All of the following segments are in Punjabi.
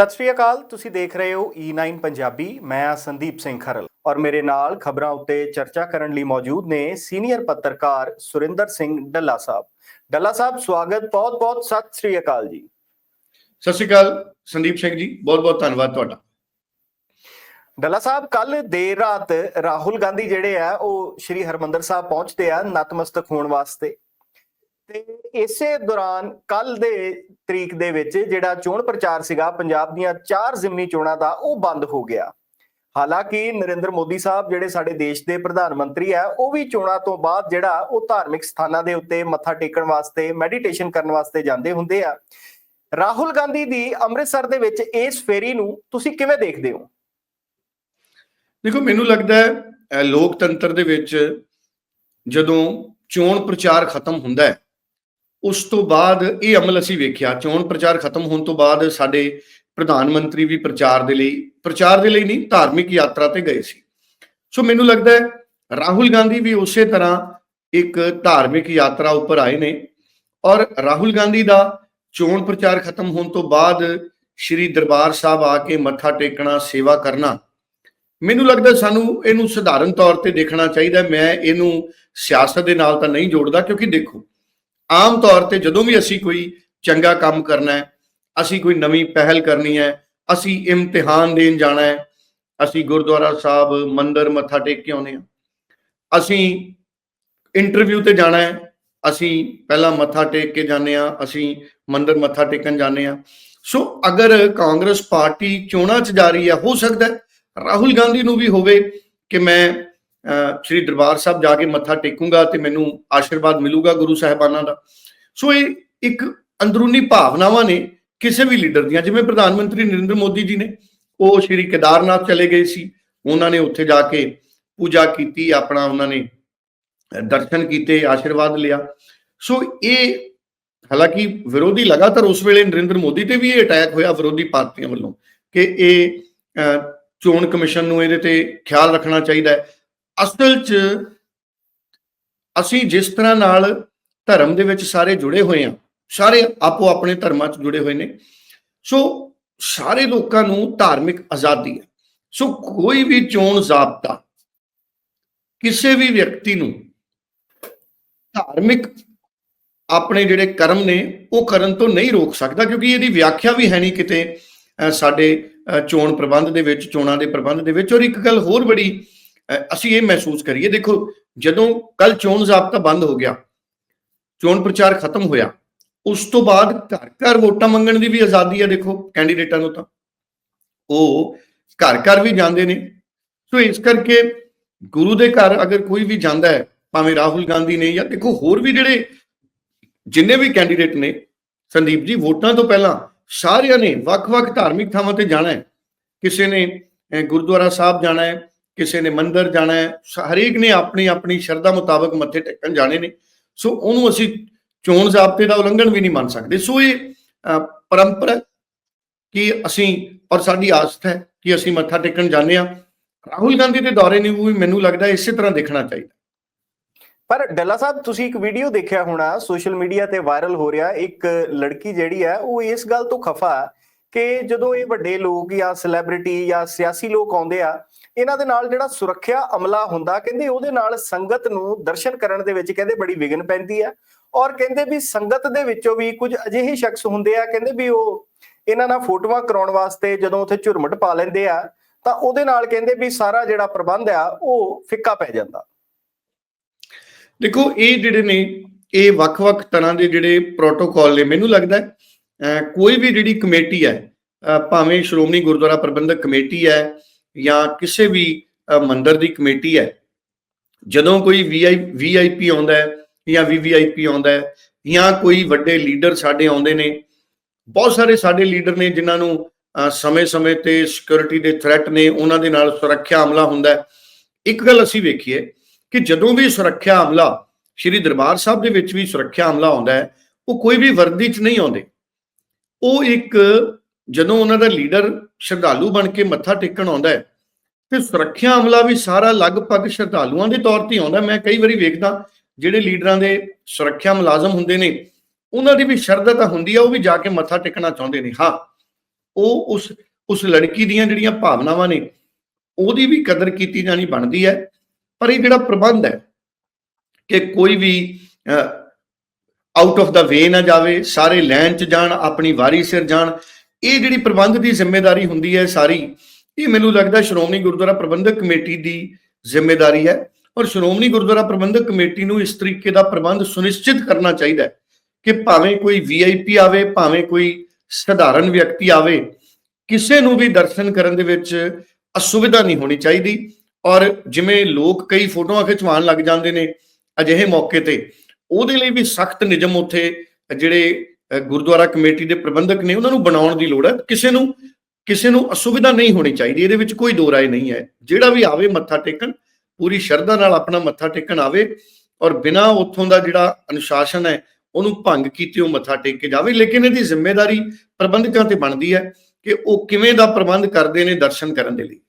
ਸਤਿ ਸ਼੍ਰੀ ਅਕਾਲ ਤੁਸੀਂ ਦੇਖ ਰਹੇ ਹੋ E9 ਪੰਜਾਬੀ ਮੈਂ ਹਾਂ ਸੰਦੀਪ ਸਿੰਘ ਖਰਲ। ਔਰ ਮੇਰੇ ਨਾਲ ਖਬਰਾਂ ਉੱਤੇ ਚਰਚਾ ਕਰਨ ਲਈ ਮੌਜੂਦ ਨੇ ਸੀਨੀਅਰ ਪੱਤਰਕਾਰ ਸੁਰਿੰਦਰ ਸਿੰਘ ਡੱਲਾ ਸਾਹਿਬ। ਡੱਲਾ ਸਾਹਿਬ ਸਵਾਗਤ ਬਹੁਤ-ਬਹੁਤ ਸਤਿ ਸ਼੍ਰੀ ਅਕਾਲ ਜੀ। ਸਤਿ ਸ਼੍ਰੀ ਅਕਾਲ ਸੰਦੀਪ ਸਿੰਘ ਜੀ ਬਹੁਤ ਬਹੁਤ ਧੰਨਵਾਦ ਤੁਹਾਡਾ। ਡੱਲਾ ਸਾਹਿਬ ਕੱਲ ਦੇਰ ਰਾਤ ਰਾਹੁਲ ਗਾਂਧੀ ਜਿਹੜੇ ਆ ਉਹ ਸ਼੍ਰੀ ਹਰਮੰਦਰ ਸਾਹਿਬ ਪਹੁੰਚਦੇ ਆ ਨਤਮਸਤਕ ਹੋਣ ਵਾਸਤੇ। ਤੇ ਇਸੇ ਦੌਰਾਨ ਕੱਲ ਦੇ ਤਰੀਕ ਦੇ ਵਿੱਚ ਜਿਹੜਾ ਚੋਣ ਪ੍ਰਚਾਰ ਸੀਗਾ, ਪੰਜਾਬ ਦੀਆਂ ਚਾਰ ਜ਼ਿਮਨੀ ਚੋਣਾਂ ਦਾ ਉਹ ਬੰਦ ਹੋ ਗਿਆ। ਹਾਲਾਂਕਿ ਨਰਿੰਦਰ ਮੋਦੀ ਸਾਹਿਬ ਜਿਹੜੇ ਸਾਡੇ ਦੇਸ਼ ਦੇ ਪ੍ਰਧਾਨ ਮੰਤਰੀ ਆ, ਉਹ ਵੀ ਚੋਣਾਂ ਤੋਂ ਬਾਅਦ ਜਿਹੜਾ ਉਹ ਧਾਰਮਿਕ ਸਥਾਨਾਂ ਦੇ ਉੱਤੇ ਮੱਥਾ ਟੇਕਣ ਵਾਸਤੇ ਮੈਡੀਟੇਸ਼ਨ ਕਰਨ ਵਾਸਤੇ ਜਾਂਦੇ ਹੁੰਦੇ ਆ। ਰਾਹੁਲ ਗਾਂਧੀ ਦੀ ਅੰਮ੍ਰਿਤਸਰ ਦੇ ਵਿੱਚ ਇਸ ਫੇਰੀ ਨੂੰ ਤੁਸੀਂ ਕਿਵੇਂ ਦੇਖਦੇ ਹੋ? ਦੇਖੋ, ਮੈਨੂੰ ਲੱਗਦਾ ਹੈ ਲੋਕਤੰਤਰ ਦੇ ਵਿੱਚ ਜਦੋਂ ਚੋਣ ਪ੍ਰਚਾਰ ਖਤਮ ਹੁੰਦਾ ਹੈ ਉਸ ਤੋਂ ਬਾਅਦ ਇਹ ਅਮਲ ਅਸੀਂ ਵੇਖਿਆ, ਚੋਣ ਪ੍ਰਚਾਰ ਖਤਮ ਹੋਣ ਤੋਂ ਬਾਅਦ ਸਾਡੇ ਪ੍ਰਧਾਨ ਮੰਤਰੀ ਵੀ ਪ੍ਰਚਾਰ ਦੇ ਲਈ, ਪ੍ਰਚਾਰ ਦੇ ਲਈ ਨਹੀਂ, ਧਾਰਮਿਕ ਯਾਤਰਾ ਤੇ ਗਏ ਸੀ। ਸੋ ਮੈਨੂੰ ਲੱਗਦਾ ਹੈ, ਰਾਹੁਲ ਗਾਂਧੀ ਵੀ ਉਸੇ ਤਰ੍ਹਾਂ ਇੱਕ ਧਾਰਮਿਕ ਯਾਤਰਾ ਉੱਪਰ ਆਏ ਨੇ ਔਰ ਰਾਹੁਲ ਗਾਂਧੀ ਦਾ ਚੋਣ ਪ੍ਰਚਾਰ ਖਤਮ ਹੋਣ ਤੋਂ ਬਾਅਦ ਸ਼੍ਰੀ ਦਰਬਾਰ ਸਾਹਿਬ ਆ ਕੇ ਮੱਥਾ ਟੇਕਣਾ, ਸੇਵਾ ਕਰਨਾ, ਮੈਨੂੰ ਲੱਗਦਾ ਸਾਨੂੰ ਇਹਨੂੰ ਸਧਾਰਨ ਤੌਰ ਤੇ ਦੇਖਣਾ ਚਾਹੀਦਾ ਮੈਂ ਇਹਨੂੰ ਸਿਆਸਤ ਦੇ ਨਾਲ ਤਾਂ ਨਹੀਂ ਜੋੜਦਾ ਕਿਉਂਕਿ ਦੇਖੋ ਆਮ ਤੌਰ ਤੇ ਜਦੋਂ ਵੀ ਅਸੀਂ ਕੋਈ ਚੰਗਾ ਕੰਮ ਕਰਨਾ ਹੈ, ਅਸੀਂ ਕੋਈ ਨਵੀਂ ਪਹਿਲ ਕਰਨੀ ਹੈ, ਅਸੀਂ ਇਮਤਿਹਾਨ ਦੇਣ ਜਾਣਾ ਹੈ, ਅਸੀਂ ਗੁਰਦੁਆਰਾ ਸਾਹਿਬ, ਮੰਦਰ ਮੱਥਾ ਟੇਕ ਕੇ ਆਉਨੇ ਆ ਅਸੀਂ ਇੰਟਰਵਿਊ ਤੇ ਜਾਣਾ ਹੈ, ਅਸੀਂ ਪਹਿਲਾਂ ਮੱਥਾ ਟੇਕ ਕੇ ਜਾਂਦੇ ਆ ਅਸੀਂ ਮੰਦਰ ਮੱਥਾ ਟੇਕਣ ਜਾਂਦੇ ਆ ਸੋ ਅਗਰ ਕਾਂਗਰਸ ਪਾਰਟੀ ਚੋਣਾਂ 'ਚ ਜਾ ਰਹੀ ਹੈ, ਹੋ ਸਕਦਾ ਰਾਹੁਲ ਗਾਂਧੀ ਨੂੰ ਵੀ ਹੋਵੇ ਕਿ ਮੈਂ ਸ੍ਰੀ ਦਰਬਾਰ ਸਾਹਿਬ ਜਾ ਕੇ ਮੱਥਾ ਟੇਕੂੰਗਾ ਤੇ ਮੈਨੂੰ ਆਸ਼ੀਰਵਾਦ ਮਿਲੂਗਾ ਗੁਰੂ ਸਾਹਿਬਾਨਾਂ ਦਾ। ਸੋ ਇਹ ਇੱਕ ਅੰਦਰੂਨੀ ਭਾਵਨਾਵਾਂ ਨੇ ਕਿਸੇ ਵੀ ਲੀਡਰ ਦੀਆਂ। ਜਿਵੇਂ ਪ੍ਰਧਾਨ ਮੰਤਰੀ ਨਰਿੰਦਰ ਮੋਦੀ ਜੀ ਨੇ ਉਹ ਸ੍ਰੀ ਕੇਦਾਰਨਾਥ ਚਲੇ ਗਏ ਸੀ। ਉਹਨਾਂ ਨੇ ਉੱਥੇ ਜਾ ਕੇ ਪੂਜਾ ਕੀਤੀ ਆਪਣਾ ਉਹਨਾਂ ਨੇ ਦਰਸ਼ਨ ਕੀਤੇ ਆਸ਼ੀਰਵਾਦ ਲਿਆ। ਸੋ ਇਹ ਹਾਲਾਂਕਿ ਵਿਰੋਧੀ ਲਗਾਤਾਰ ਉਸ ਵੇਲੇ ਨਰਿੰਦਰ ਮੋਦੀ ਤੇ ਵੀ ਇਹ ਅਟੈਕ ਹੋਇਆ ਵਿਰੋਧੀ ਪਾਰਟੀਆਂ ਵੱਲੋਂ ਕਿ ਇਹ ਅਹ, ਚੋਣ ਕਮਿਸ਼ਨ ਨੂੰ ਇਹਦੇ ਤੇ ਖਿਆਲ ਰੱਖਣਾ ਚਾਹੀਦਾ ਹੈ। ਅਸਲ 'ਚ ਅਸੀਂ ਜਿਸ ਤਰ੍ਹਾਂ ਨਾਲ ਧਰਮ ਦੇ ਵਿੱਚ ਸਾਰੇ ਜੁੜੇ ਹੋਏ ਆ ਸਾਰੇ ਆਪੋ ਆਪਣੇ ਧਰਮਾਂ 'ਚ ਜੁੜੇ ਹੋਏ ਨੇ ਸੋ ਸਾਰੇ ਲੋਕਾਂ ਨੂੰ ਧਾਰਮਿਕ ਆਜ਼ਾਦੀ ਹੈ। ਸੋ ਕੋਈ ਵੀ ਚੋਣ ਜ਼ਾਬਤਾ ਕਿਸੇ ਵੀ ਵਿਅਕਤੀ ਨੂੰ ਧਾਰਮਿਕ ਆਪਣੇ ਜਿਹੜੇ ਕਰਮ ਨੇ ਉਹ ਕਰਨ ਤੋਂ ਨਹੀਂ ਰੋਕ ਸਕਦਾ ਕਿਉਂਕਿ ਇਹਦੀ ਵਿਆਖਿਆ ਵੀ ਹੈ ਨਹੀਂ ਕਿਤੇ ਅਹ, ਸਾਡੇ ਅਹ, ਚੋਣ ਪ੍ਰਬੰਧ ਦੇ ਵਿੱਚ ਚੋਣਾਂ ਦੇ ਪ੍ਰਬੰਧ ਦੇ ਵਿੱਚ ਔਰ ਇੱਕ ਗੱਲ ਹੋਰ ਬੜੀ ਅਸੀਂ ਇਹ ਮਹਿਸੂਸ ਕਰੀਏ, ਦੇਖੋ ਜਦੋਂ ਕੱਲ ਚੋਣ ਜ਼ਾਬਤਾ ਬੰਦ ਹੋ ਗਿਆ, ਚੋਣ ਪ੍ਰਚਾਰ ਖਤਮ ਹੋਇਆ, ਉਸ ਤੋਂ ਬਾਅਦ ਘਰ ਘਰ ਵੋਟਾਂ ਮੰਗਣ ਦੀ ਵੀ ਆਜ਼ਾਦੀ ਹੈ, ਦੇਖੋ ਕੈਂਡੀਡੇਟਾਂ ਨੂੰ ਤਾਂ। ਉਹ ਘਰ ਘਰ ਵੀ ਜਾਂਦੇ ਨੇ। ਸੋ ਇਸ ਕਰਕੇ ਗੁਰੂ ਦੇ ਘਰ ਅਗਰ ਕੋਈ ਵੀ ਜਾਂਦਾ ਹੈ, ਭਾਵੇਂ ਰਾਹੁਲ ਗਾਂਧੀ ਨੇ ਜਾਂ ਦੇਖੋ ਹੋਰ ਵੀ ਜਿਹੜੇ ਜਿੰਨੇ ਵੀ ਕੈਂਡੀਡੇਟ ਨੇ, ਸੰਦੀਪ ਜੀ, ਵੋਟਾਂ ਤੋਂ ਪਹਿਲਾਂ ਸਾਰਿਆਂ ਨੇ ਵੱਖ-ਵੱਖ ਧਾਰਮਿਕ ਥਾਵਾਂ ਤੇ ਜਾਣਾ ਹੈ। ਕਿਸੇ ਨੇ ਗੁਰਦੁਆਰਾ ਸਾਹਿਬ ਜਾਣਾ ਹੈ ਕਿਸੇ ਨੇ ਮੰਦਿਰ ਜਾਣਾ ਹੈ ਹਰੇਕ ਨੇ ਆਪਣੀ ਆਪਣੀ ਸ਼ਰਧਾ ਮੁਤਾਬਕ ਮੱਥੇ ਟੇਕਣ ਜਾਣੇ ਨੇ। ਸੋ ਉਹਨੂੰ ਅਸੀਂ ਚੋਣ ਜ਼ਾਬਤੇ ਦਾ ਉਲੰਘਣ ਵੀ ਨਹੀਂ ਮੰਨ ਸਕਦੇ। ਸੋ ਇਹ ਪਰੰਪਰਾ ਕਿ ਅਸੀਂ, ਔਰ ਸਾਡੀ ਆਸਥਾ ਹੈ ਕਿ ਅਸੀਂ ਮੱਥਾ ਟੇਕਣ ਜਾਂਦੇ ਆ ਰਾਹੁਲ ਗਾਂਧੀ ਦੇ ਦੌਰੇ ਨੂੰ ਵੀ ਮੈਨੂੰ ਲੱਗਦਾ ਇਸੇ ਤਰ੍ਹਾਂ ਦੇਖਣਾ ਚਾਹੀਦਾ। ਪਰ ਡੱਲਾ ਸਾਹਿਬ, ਤੁਸੀਂ ਇੱਕ ਵੀਡੀਓ ਦੇਖਿਆ ਹੋਣਾ, ਸੋਸ਼ਲ ਮੀਡੀਆ ਤੇ ਵਾਇਰਲ ਹੋ ਰਿਹਾ। ਇੱਕ ਲੜਕੀ ਜਿਹੜੀ ਹੈ, ਉਹ ਇਸ ਗੱਲ ਤੋਂ ਖਫਾ ਹੈ ਕਿ ਜਦੋਂ ਇਹ ਵੱਡੇ ਲੋਕ ਜਾਂ ਸੈਲੀਬ੍ਰਿਟੀ ਜਾਂ ਸਿਆਸੀ ਲੋਕ ਆਉਂਦੇ ਆ ਇਹਨਾਂ ਦੇ ਨਾਲ ਜਿਹੜਾ ਸੁਰੱਖਿਆ ਅਮਲਾ ਹੁੰਦਾ ਕਹਿੰਦੇ ਉਹਦੇ ਨਾਲ ਸੰਗਤ ਨੂੰ ਦਰਸ਼ਨ ਕਰਨ ਦੇ ਵਿੱਚ ਕਹਿੰਦੇ ਬੜੀ ਵਿਘਨ ਪੈਂਦੀ ਆ। ਔਰ ਕਹਿੰਦੇ ਵੀ ਸੰਗਤ ਦੇ ਵਿੱਚੋਂ ਵੀ ਕੁਝ ਅਜਿਹੇ ਸ਼ਖਸ ਹੁੰਦੇ ਆ ਕਹਿੰਦੇ ਵੀ ਉਹ ਇਹਨਾਂ ਨਾਲ ਫੋਟੋਆਂ ਕਰਾਉਣ ਵਾਸਤੇ ਜਦੋਂ ਉੱਥੇ ਝੁਰਮਟ ਪਾ ਲੈਂਦੇ ਆ ਤਾਂ ਉਹਦੇ ਨਾਲ ਕਹਿੰਦੇ ਵੀ ਸਾਰਾ ਜਿਹੜਾ ਪ੍ਰਬੰਧ ਆ ਉਹ ਫਿੱਕਾ ਪੈ ਜਾਂਦਾ। ਦੇਖੋ ਇਹ ਜਿਹੜੇ ਨੇ ਇਹ ਵੱਖ-ਵੱਖ ਤਰ੍ਹਾਂ ਦੇ ਜਿਹੜੇ ਪ੍ਰੋਟੋਕਾਲ ਨੇ ਮੈਨੂੰ ਲੱਗਦਾ ਹੈ, ਕੋਈ ਵੀ ਜਿਹੜੀ ਕਮੇਟੀ ਹੈ ਭਾਵੇਂ ਸ਼੍ਰੋਮਣੀ ਗੁਰਦੁਆਰਾ ਪ੍ਰਬੰਧਕ ਕਮੇਟੀ ਹੈ ਜਾਂ ਕਿਸੇ ਵੀ ਮੰਦਰ ਦੀ ਕਮੇਟੀ ਹੈ, ਜਦੋਂ ਕੋਈ ਵੀਆਈ ਵੀਆਈਪੀ ਆਉਂਦਾ ਹੈ ਜਾਂ ਵੀਵੀਆਈਪੀ ਆਉਂਦਾ ਹੈ ਜਾਂ ਕੋਈ ਵੱਡੇ ਲੀਡਰ ਸਾਡੇ ਆਉਂਦੇ ਨੇ, ਬਹੁਤ ਸਾਰੇ ਸਾਡੇ ਲੀਡਰ ਨੇ ਜਿਨ੍ਹਾਂ ਨੂੰ ਸਮੇਂ-ਸਮੇਂ ਤੇ ਸਿਕਿਉਰਿਟੀ ਦੇ ਥ੍ਰੈਟ ਨੇ, ਉਹਨਾਂ ਦੇ ਨਾਲ ਸੁਰੱਖਿਆ ਹਮਲਾ ਹੁੰਦਾ ਹੈ। ਇੱਕ ਗੱਲ ਅਸੀਂ ਵੇਖੀਏ ਕਿ ਜਦੋਂ ਵੀ ਸੁਰੱਖਿਆ ਹਮਲਾ, ਸ਼੍ਰੀ ਦਰਬਾਰ ਸਾਹਿਬ ਦੇ ਵਿੱਚ ਵੀ ਸੁਰੱਖਿਆ ਹਮਲਾ ਆਉਂਦਾ ਹੈ, ਉਹ ਕੋਈ ਵੀ ਵਰਦੀ 'ਚ ਨਹੀਂ ਆਉਂਦੇ। ਉਹ ਇੱਕ ਜਦੋਂ ਉਹਨਾਂ ਦਾ ਲੀਡਰ ਸ਼ਰਧਾਲੂ ਬਣ ਕੇ ਮੱਥਾ ਟੇਕਣ ਆਉਂਦਾ ਹੈ, ਤੇ ਸੁਰੱਖਿਆ ਅਮਲਾ ਵੀ ਸਾਰਾ ਲਗਭਗ ਸ਼ਰਧਾਲੂਆਂ ਦੇ ਤੌਰ ਤੇ ਆਉਂਦਾ। ਮੈਂ ਕਈ ਵਾਰੀ ਵੇਖਦਾ, ਜਿਹੜੇ ਲੀਡਰਾਂ ਦੇ ਸੁਰੱਖਿਆ ਮੁਲਾਜ਼ਮ ਹੁੰਦੇ ਨੇ, ਉਹਨਾਂ ਦੀ ਵੀ ਸ਼ਰਧਾ ਤਾਂ ਹੁੰਦੀ ਆ, ਉਹ ਵੀ ਜਾ ਕੇ ਮੱਥਾ ਟੇਕਣਾ ਚਾਹੁੰਦੇ ਨੇ। ਹਾਂ, ਉਹ ਉਸ ਉਸ ਲੜਕੀ ਦੀਆਂ ਜਿਹੜੀਆਂ ਭਾਵਨਾਵਾਂ ਨੇ, ਉਹਦੀ ਵੀ ਕਦਰ ਕੀਤੀ ਜਾਣੀ ਬਣਦੀ ਹੈ। ਪਰ ਇਹ ਜਿਹੜਾ ਪ੍ਰਬੰਧ ਹੈ ਕਿ ਕੋਈ ਵੀ ਆਊਟ ਆਫ ਦਾ ਵੇ ਨਾ ਜਾਵੇ, ਸਾਰੇ ਲੈਣ 'ਚ ਜਾਣ, ਆਪਣੀ ਵਾਰੀ ਸਿਰ ਜਾਣ। ਇਹ ਜਿਹੜੀ ਪ੍ਰਬੰਧ ਦੀ ਜ਼ਿੰਮੇਵਾਰੀ ਹੁੰਦੀ ਹੈ ਸਾਰੀ, ਇਹ ਮੈਨੂੰ ਲੱਗਦਾ ਸ਼੍ਰੋਮਣੀ ਗੁਰਦੁਆਰਾ ਪ੍ਰਬੰਧਕ ਕਮੇਟੀ ਦੀ ਜ਼ਿੰਮੇਵਾਰੀ ਹੈ ਔਰ ਸ਼੍ਰੋਮਣੀ ਗੁਰਦੁਆਰਾ ਪ੍ਰਬੰਧਕ ਕਮੇਟੀ ਨੂੰ ਇਸ ਤਰੀਕੇ ਦਾ ਪ੍ਰਬੰਧ ਸੁਨਿਸ਼ਚਿਤ ਕਰਨਾ ਚਾਹੀਦਾ ਹੈ ਕਿ ਭਾਵੇਂ ਕੋਈ ਵੀਆਈਪੀ ਆਵੇ, ਭਾਵੇਂ ਕੋਈ ਸਧਾਰਨ ਵਿਅਕਤੀ ਆਵੇ, ਕਿਸੇ ਨੂੰ ਵੀ ਦਰਸ਼ਨ ਕਰਨ ਦੇ ਵਿੱਚ ਅਸੁਵਿਧਾ ਨਹੀਂ ਹੋਣੀ ਚਾਹੀਦੀ। ਔਰ ਜਿਵੇਂ ਲੋਕ ਕਈ ਫੋਟੋਆਂ ਖਿਚਵਾਉਣ ਲੱਗ ਜਾਂਦੇ ਨੇ ਅਜਿਹੇ ਮੌਕੇ ਤੇ ਉਹਦੇ ਲਈ ਵੀ ਸਖਤ ਨਿਯਮ ਉੱਥੇ, ਜਿਹੜੇ ਗੁਰਦੁਆਰਾ ਕਮੇਟੀ ਦੇ ਪ੍ਰਬੰਧਕ ਨੇ ਉਹਨਾਂ ਨੂੰ ਬਣਾਉਣ ਦੀ ਲੋੜ ਹੈ। ਕਿਸੇ ਨੂੰ ਕਿਸੇ ਨੂੰ ਅਸੁਵਿਧਾ ਨਹੀਂ ਹੋਣੀ ਚਾਹੀਦੀ, ਇਹਦੇ ਵਿੱਚ ਕੋਈ ਦੋ ਰਾਏ ਨਹੀਂ ਹੈ। ਜਿਹੜਾ ਵੀ ਆਵੇ ਮੱਥਾ ਟੇਕਣ, ਪੂਰੀ ਸ਼ਰਧਾ ਨਾਲ ਆਪਣਾ ਮੱਥਾ ਟੇਕਣ ਆਵੇ ਔਰ ਬਿਨਾਂ ਉੱਥੋਂ ਦਾ ਜਿਹੜਾ ਅਨੁਸ਼ਾਸਨ ਹੈ, ਉਹਨੂੰ ਭੰਗ ਕੀਤੇ ਉਹ ਮੱਥਾ ਟੇਕ ਕੇ ਜਾਵੇ। ਲੇਕਿਨ ਇਹਦੀ ਜ਼ਿੰਮੇਵਾਰੀ ਪ੍ਰਬੰਧਕਾਂ ਤੇ ਬਣਦੀ ਹੈ ਕਿ ਉਹ ਕਿਵੇਂ ਦਾ ਪ੍ਰਬੰਧ ਕਰਦੇ ਨੇ ਦਰਸ਼ਨ ਕਰਨ ਦੇ ਲਈ।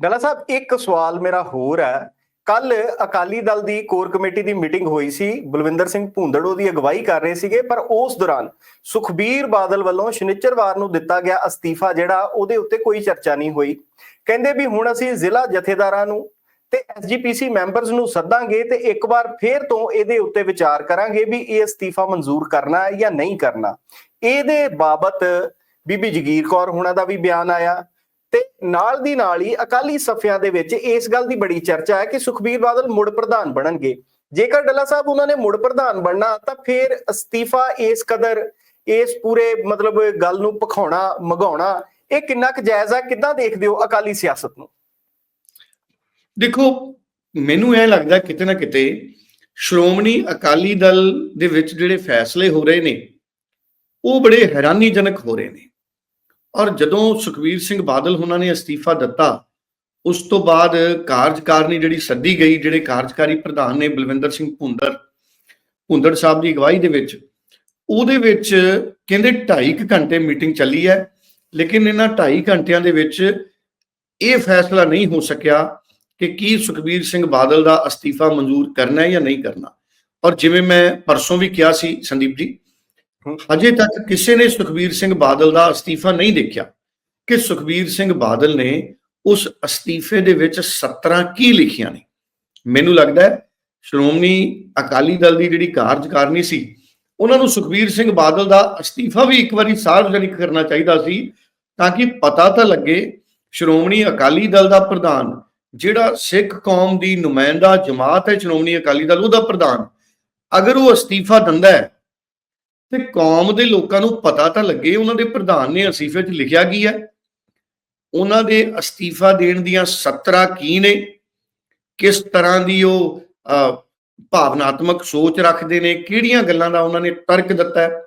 ਡੱਲਾ ਸਾਹਿਬ, ਇੱਕ ਸਵਾਲ ਮੇਰਾ ਹੋਰ ਹੈ। ਕੱਲ ਅਕਾਲੀ ਦਲ ਦੀ ਕੋਰ ਕਮੇਟੀ ਦੀ ਮੀਟਿੰਗ ਹੋਈ ਸੀ, ਬਲਵਿੰਦਰ ਸਿੰਘ ਭੂੰਦੜ ਉਹਦੀ ਅਗਵਾਈ ਕਰ ਰਹੇ ਸੀਗੇ, ਪਰ ਉਸ ਦੌਰਾਨ ਸੁਖਬੀਰ ਬਾਦਲ ਵੱਲੋਂ ਸ਼ਨੀਚਰਵਾਰ ਨੂੰ ਦਿੱਤਾ ਗਿਆ ਅਸਤੀਫਾ ਜਿਹੜਾ ਉਹਦੇ ਉੱਤੇ ਕੋਈ ਚਰਚਾ ਨਹੀਂ ਹੋਈ। ਕਹਿੰਦੇ ਵੀ ਹੁਣ ਅਸੀਂ ਜ਼ਿਲ੍ਹਾ ਜਥੇਦਾਰਾਂ ਨੂੰ ਤੇ ਐਸਜੀਪੀਸੀ ਮੈਂਬਰਸ ਨੂੰ ਸੱਦਾਂਗੇ ਤੇ ਇੱਕ ਵਾਰ ਫੇਰ ਤੋਂ ਇਹਦੇ ਉੱਤੇ ਵਿਚਾਰ ਕਰਾਂਗੇ ਵੀ ਇਹ ਅਸਤੀਫਾ ਮਨਜ਼ੂਰ ਕਰਨਾ ਹੈ ਜਾਂ ਨਹੀਂ ਕਰਨਾ। ਇਹਦੇ ਬਾਬਤ ਬੀਬੀ ਜਗੀਰ ਕੌਰ ਹੁਣਾਂ ਦਾ ਵੀ ਬਿਆਨ ਆਇਆ। ਤੇ ਨਾਲ ਦੀ ਨਾਲ ਹੀ ਅਕਾਲੀ ਸਫਿਆਂ ਦੇ ਵਿੱਚ ਇਸ ਗੱਲ ਦੀ ਬੜੀ ਚਰਚਾ ਹੈ ਕਿ ਸੁਖਬੀਰ ਬਾਦਲ ਮੁੜ ਪ੍ਰਧਾਨ ਬਣਨਗੇ। ਜੇਕਰ ਡੱਲਾ ਸਾਹਿਬ ਉਹਨਾਂ ਨੇ ਮੁੜ ਪ੍ਰਧਾਨ ਬਣਨਾ, ਤਾਂ ਫਿਰ ਅਸਤੀਫਾ ਇਸ ਕਦਰ, ਇਸ ਪੂਰੇ ਮਤਲਬ ਗੱਲ ਨੂੰ ਪਖਾਉਣਾ ਮਗਾਉਣਾ, ਇਹ ਕਿੰਨਾ ਕੁ ਜਾਇਜ਼ ਹੈ, ਕਿੱਦਾਂ ਦੇਖਦੇ ਹੋ ਅਕਾਲੀ ਸਿਆਸਤ ਨੂੰ? ਦੇਖੋ, ਮੈਨੂੰ ਇਹ ਲੱਗਦਾ ਕਿਤੇ ਨਾ ਕਿਤੇ ਸ਼੍ਰੋਮਣੀ ਅਕਾਲੀ ਦਲ ਦੇ ਵਿੱਚ ਜਿਹੜੇ ਫੈਸਲੇ ਹੋ ਰਹੇ ਨੇ, ਉਹ ਬੜੇ ਹੈਰਾਨੀਜਨਕ ਹੋ ਰਹੇ ਨੇ। ਔਰ ਜਦੋਂ ਸੁਖਵੀਰ ਸਿੰਘ ਬਾਦਲ ਉਹਨਾਂ ਨੇ ਅਸਤੀਫਾ ਦਿੱਤਾ, ਉਸ ਤੋਂ ਬਾਅਦ ਕਾਰਜਕਾਰਨੀ ਜਿਹੜੀ ਸੱਦੀ ਗਈ, ਜਿਹੜੇ ਕਾਰਜਕਾਰੀ ਪ੍ਰਧਾਨ ਨੇ ਬਲਵਿੰਦਰ ਸਿੰਘ ਭੁੰਦਰ ਭੁੰਦਰ ਸਾਹਿਬ ਦੀ ਅਗਵਾਈ ਦੇ ਵਿੱਚ, ਉਹਦੇ ਵਿੱਚ ਕਹਿੰਦੇ 2.5 ਘੰਟੇ ਮੀਟਿੰਗ ਚੱਲੀ ਹੈ, ਲੇਕਿਨ ਇਹਨਾਂ 2.5 ਘੰਟਿਆਂ ਦੇ ਵਿੱਚ ਇਹ ਫੈਸਲਾ ਨਹੀਂ ਹੋ ਸਕਿਆ ਕਿ ਕੀ ਸੁਖਬੀਰ ਸਿੰਘ ਬਾਦਲ ਦਾ ਅਸਤੀਫਾ ਮਨਜ਼ੂਰ ਕਰਨਾ ਹੈ ਜਾਂ ਨਹੀਂ ਕਰਨਾ। ਔਰ ਜਿਵੇਂ ਮੈਂ ਪਰਸੋਂ ਵੀ ਕਿਹਾ ਸੀ ਸੰਦੀਪ ਜੀ ਅਜੇ ਤੱਕ ਕਿਸੇ ਨੇ ਸੁਖਬੀਰ ਸਿੰਘ ਬਾਦਲ ਦਾ ਅਸਤੀਫਾ ਨਹੀਂ ਦੇਖਿਆ। ਕਿ ਸੁਖਬੀਰ ਸਿੰਘ ਬਾਦਲ ਨੇ ਉਸ ਅਸਤੀਫੇ ਦੇ ਵਿੱਚ 17 ਕੀ ਲਿਖੀਆਂ ਨੇ। ਮੈਨੂੰ ਲੱਗਦਾ ਹੈ ਸ਼੍ਰੋਮਣੀ ਅਕਾਲੀ ਦਲ ਦੀ ਜਿਹੜੀ ਕਾਰਜਕਾਰਨੀ ਸੀ, ਉਹਨਾਂ ਨੂੰ ਸੁਖਬੀਰ ਸਿੰਘ ਬਾਦਲ ਦਾ ਅਸਤੀਫਾ ਵੀ ਇੱਕ ਵਾਰੀ ਸਾਰਵਜਨਿਕ ਕਰਨਾ ਚਾਹੀਦਾ ਸੀ ਤਾਂ ਕਿ ਪਤਾ ਤਾਂ ਲੱਗੇ ਸ਼੍ਰੋਮਣੀ ਅਕਾਲੀ ਦਲ ਦਾ ਪ੍ਰਧਾਨ, ਜਿਹੜਾ ਸਿੱਖ ਕੌਮ ਦੀ ਨੁਮਾਇੰਦਾ ਜਮਾਤ ਹੈ ਸ਼੍ਰੋਮਣੀ ਅਕਾਲੀ ਦਲ, ਉਹਦਾ ਪ੍ਰਧਾਨ। ਅਗਰ ਉਹ ਅਸਤੀਫਾ ਦਿੰਦਾ ਹੈ ਤੇ ਕੌਮ ਦੇ ਲੋਕਾਂ ਨੂੰ ਪਤਾ ਤਾਂ ਲੱਗੇ ਉਹਨਾਂ ਦੇ ਪ੍ਰਧਾਨ ਨੇ ਅਸਤੀਫੇ 'ਚ ਲਿਖਿਆ ਕੀ ਹੈ? ਉਹਨਾਂ ਦੇ ਅਸਤੀਫਾ ਦੇਣ ਦੀਆਂ 17 ਕੀ ਨੇ? ਕਿਸ ਤਰ੍ਹਾਂ ਦੀ ਉਹ ਅਹ, ਭਾਵਨਾਤਮਕ ਸੋਚ ਰੱਖਦੇ ਨੇ? ਕਿਹੜੀਆਂ ਗੱਲਾਂ ਦਾ ਉਹਨਾਂ ਨੇ ਤਰਕ ਦਿੱਤਾ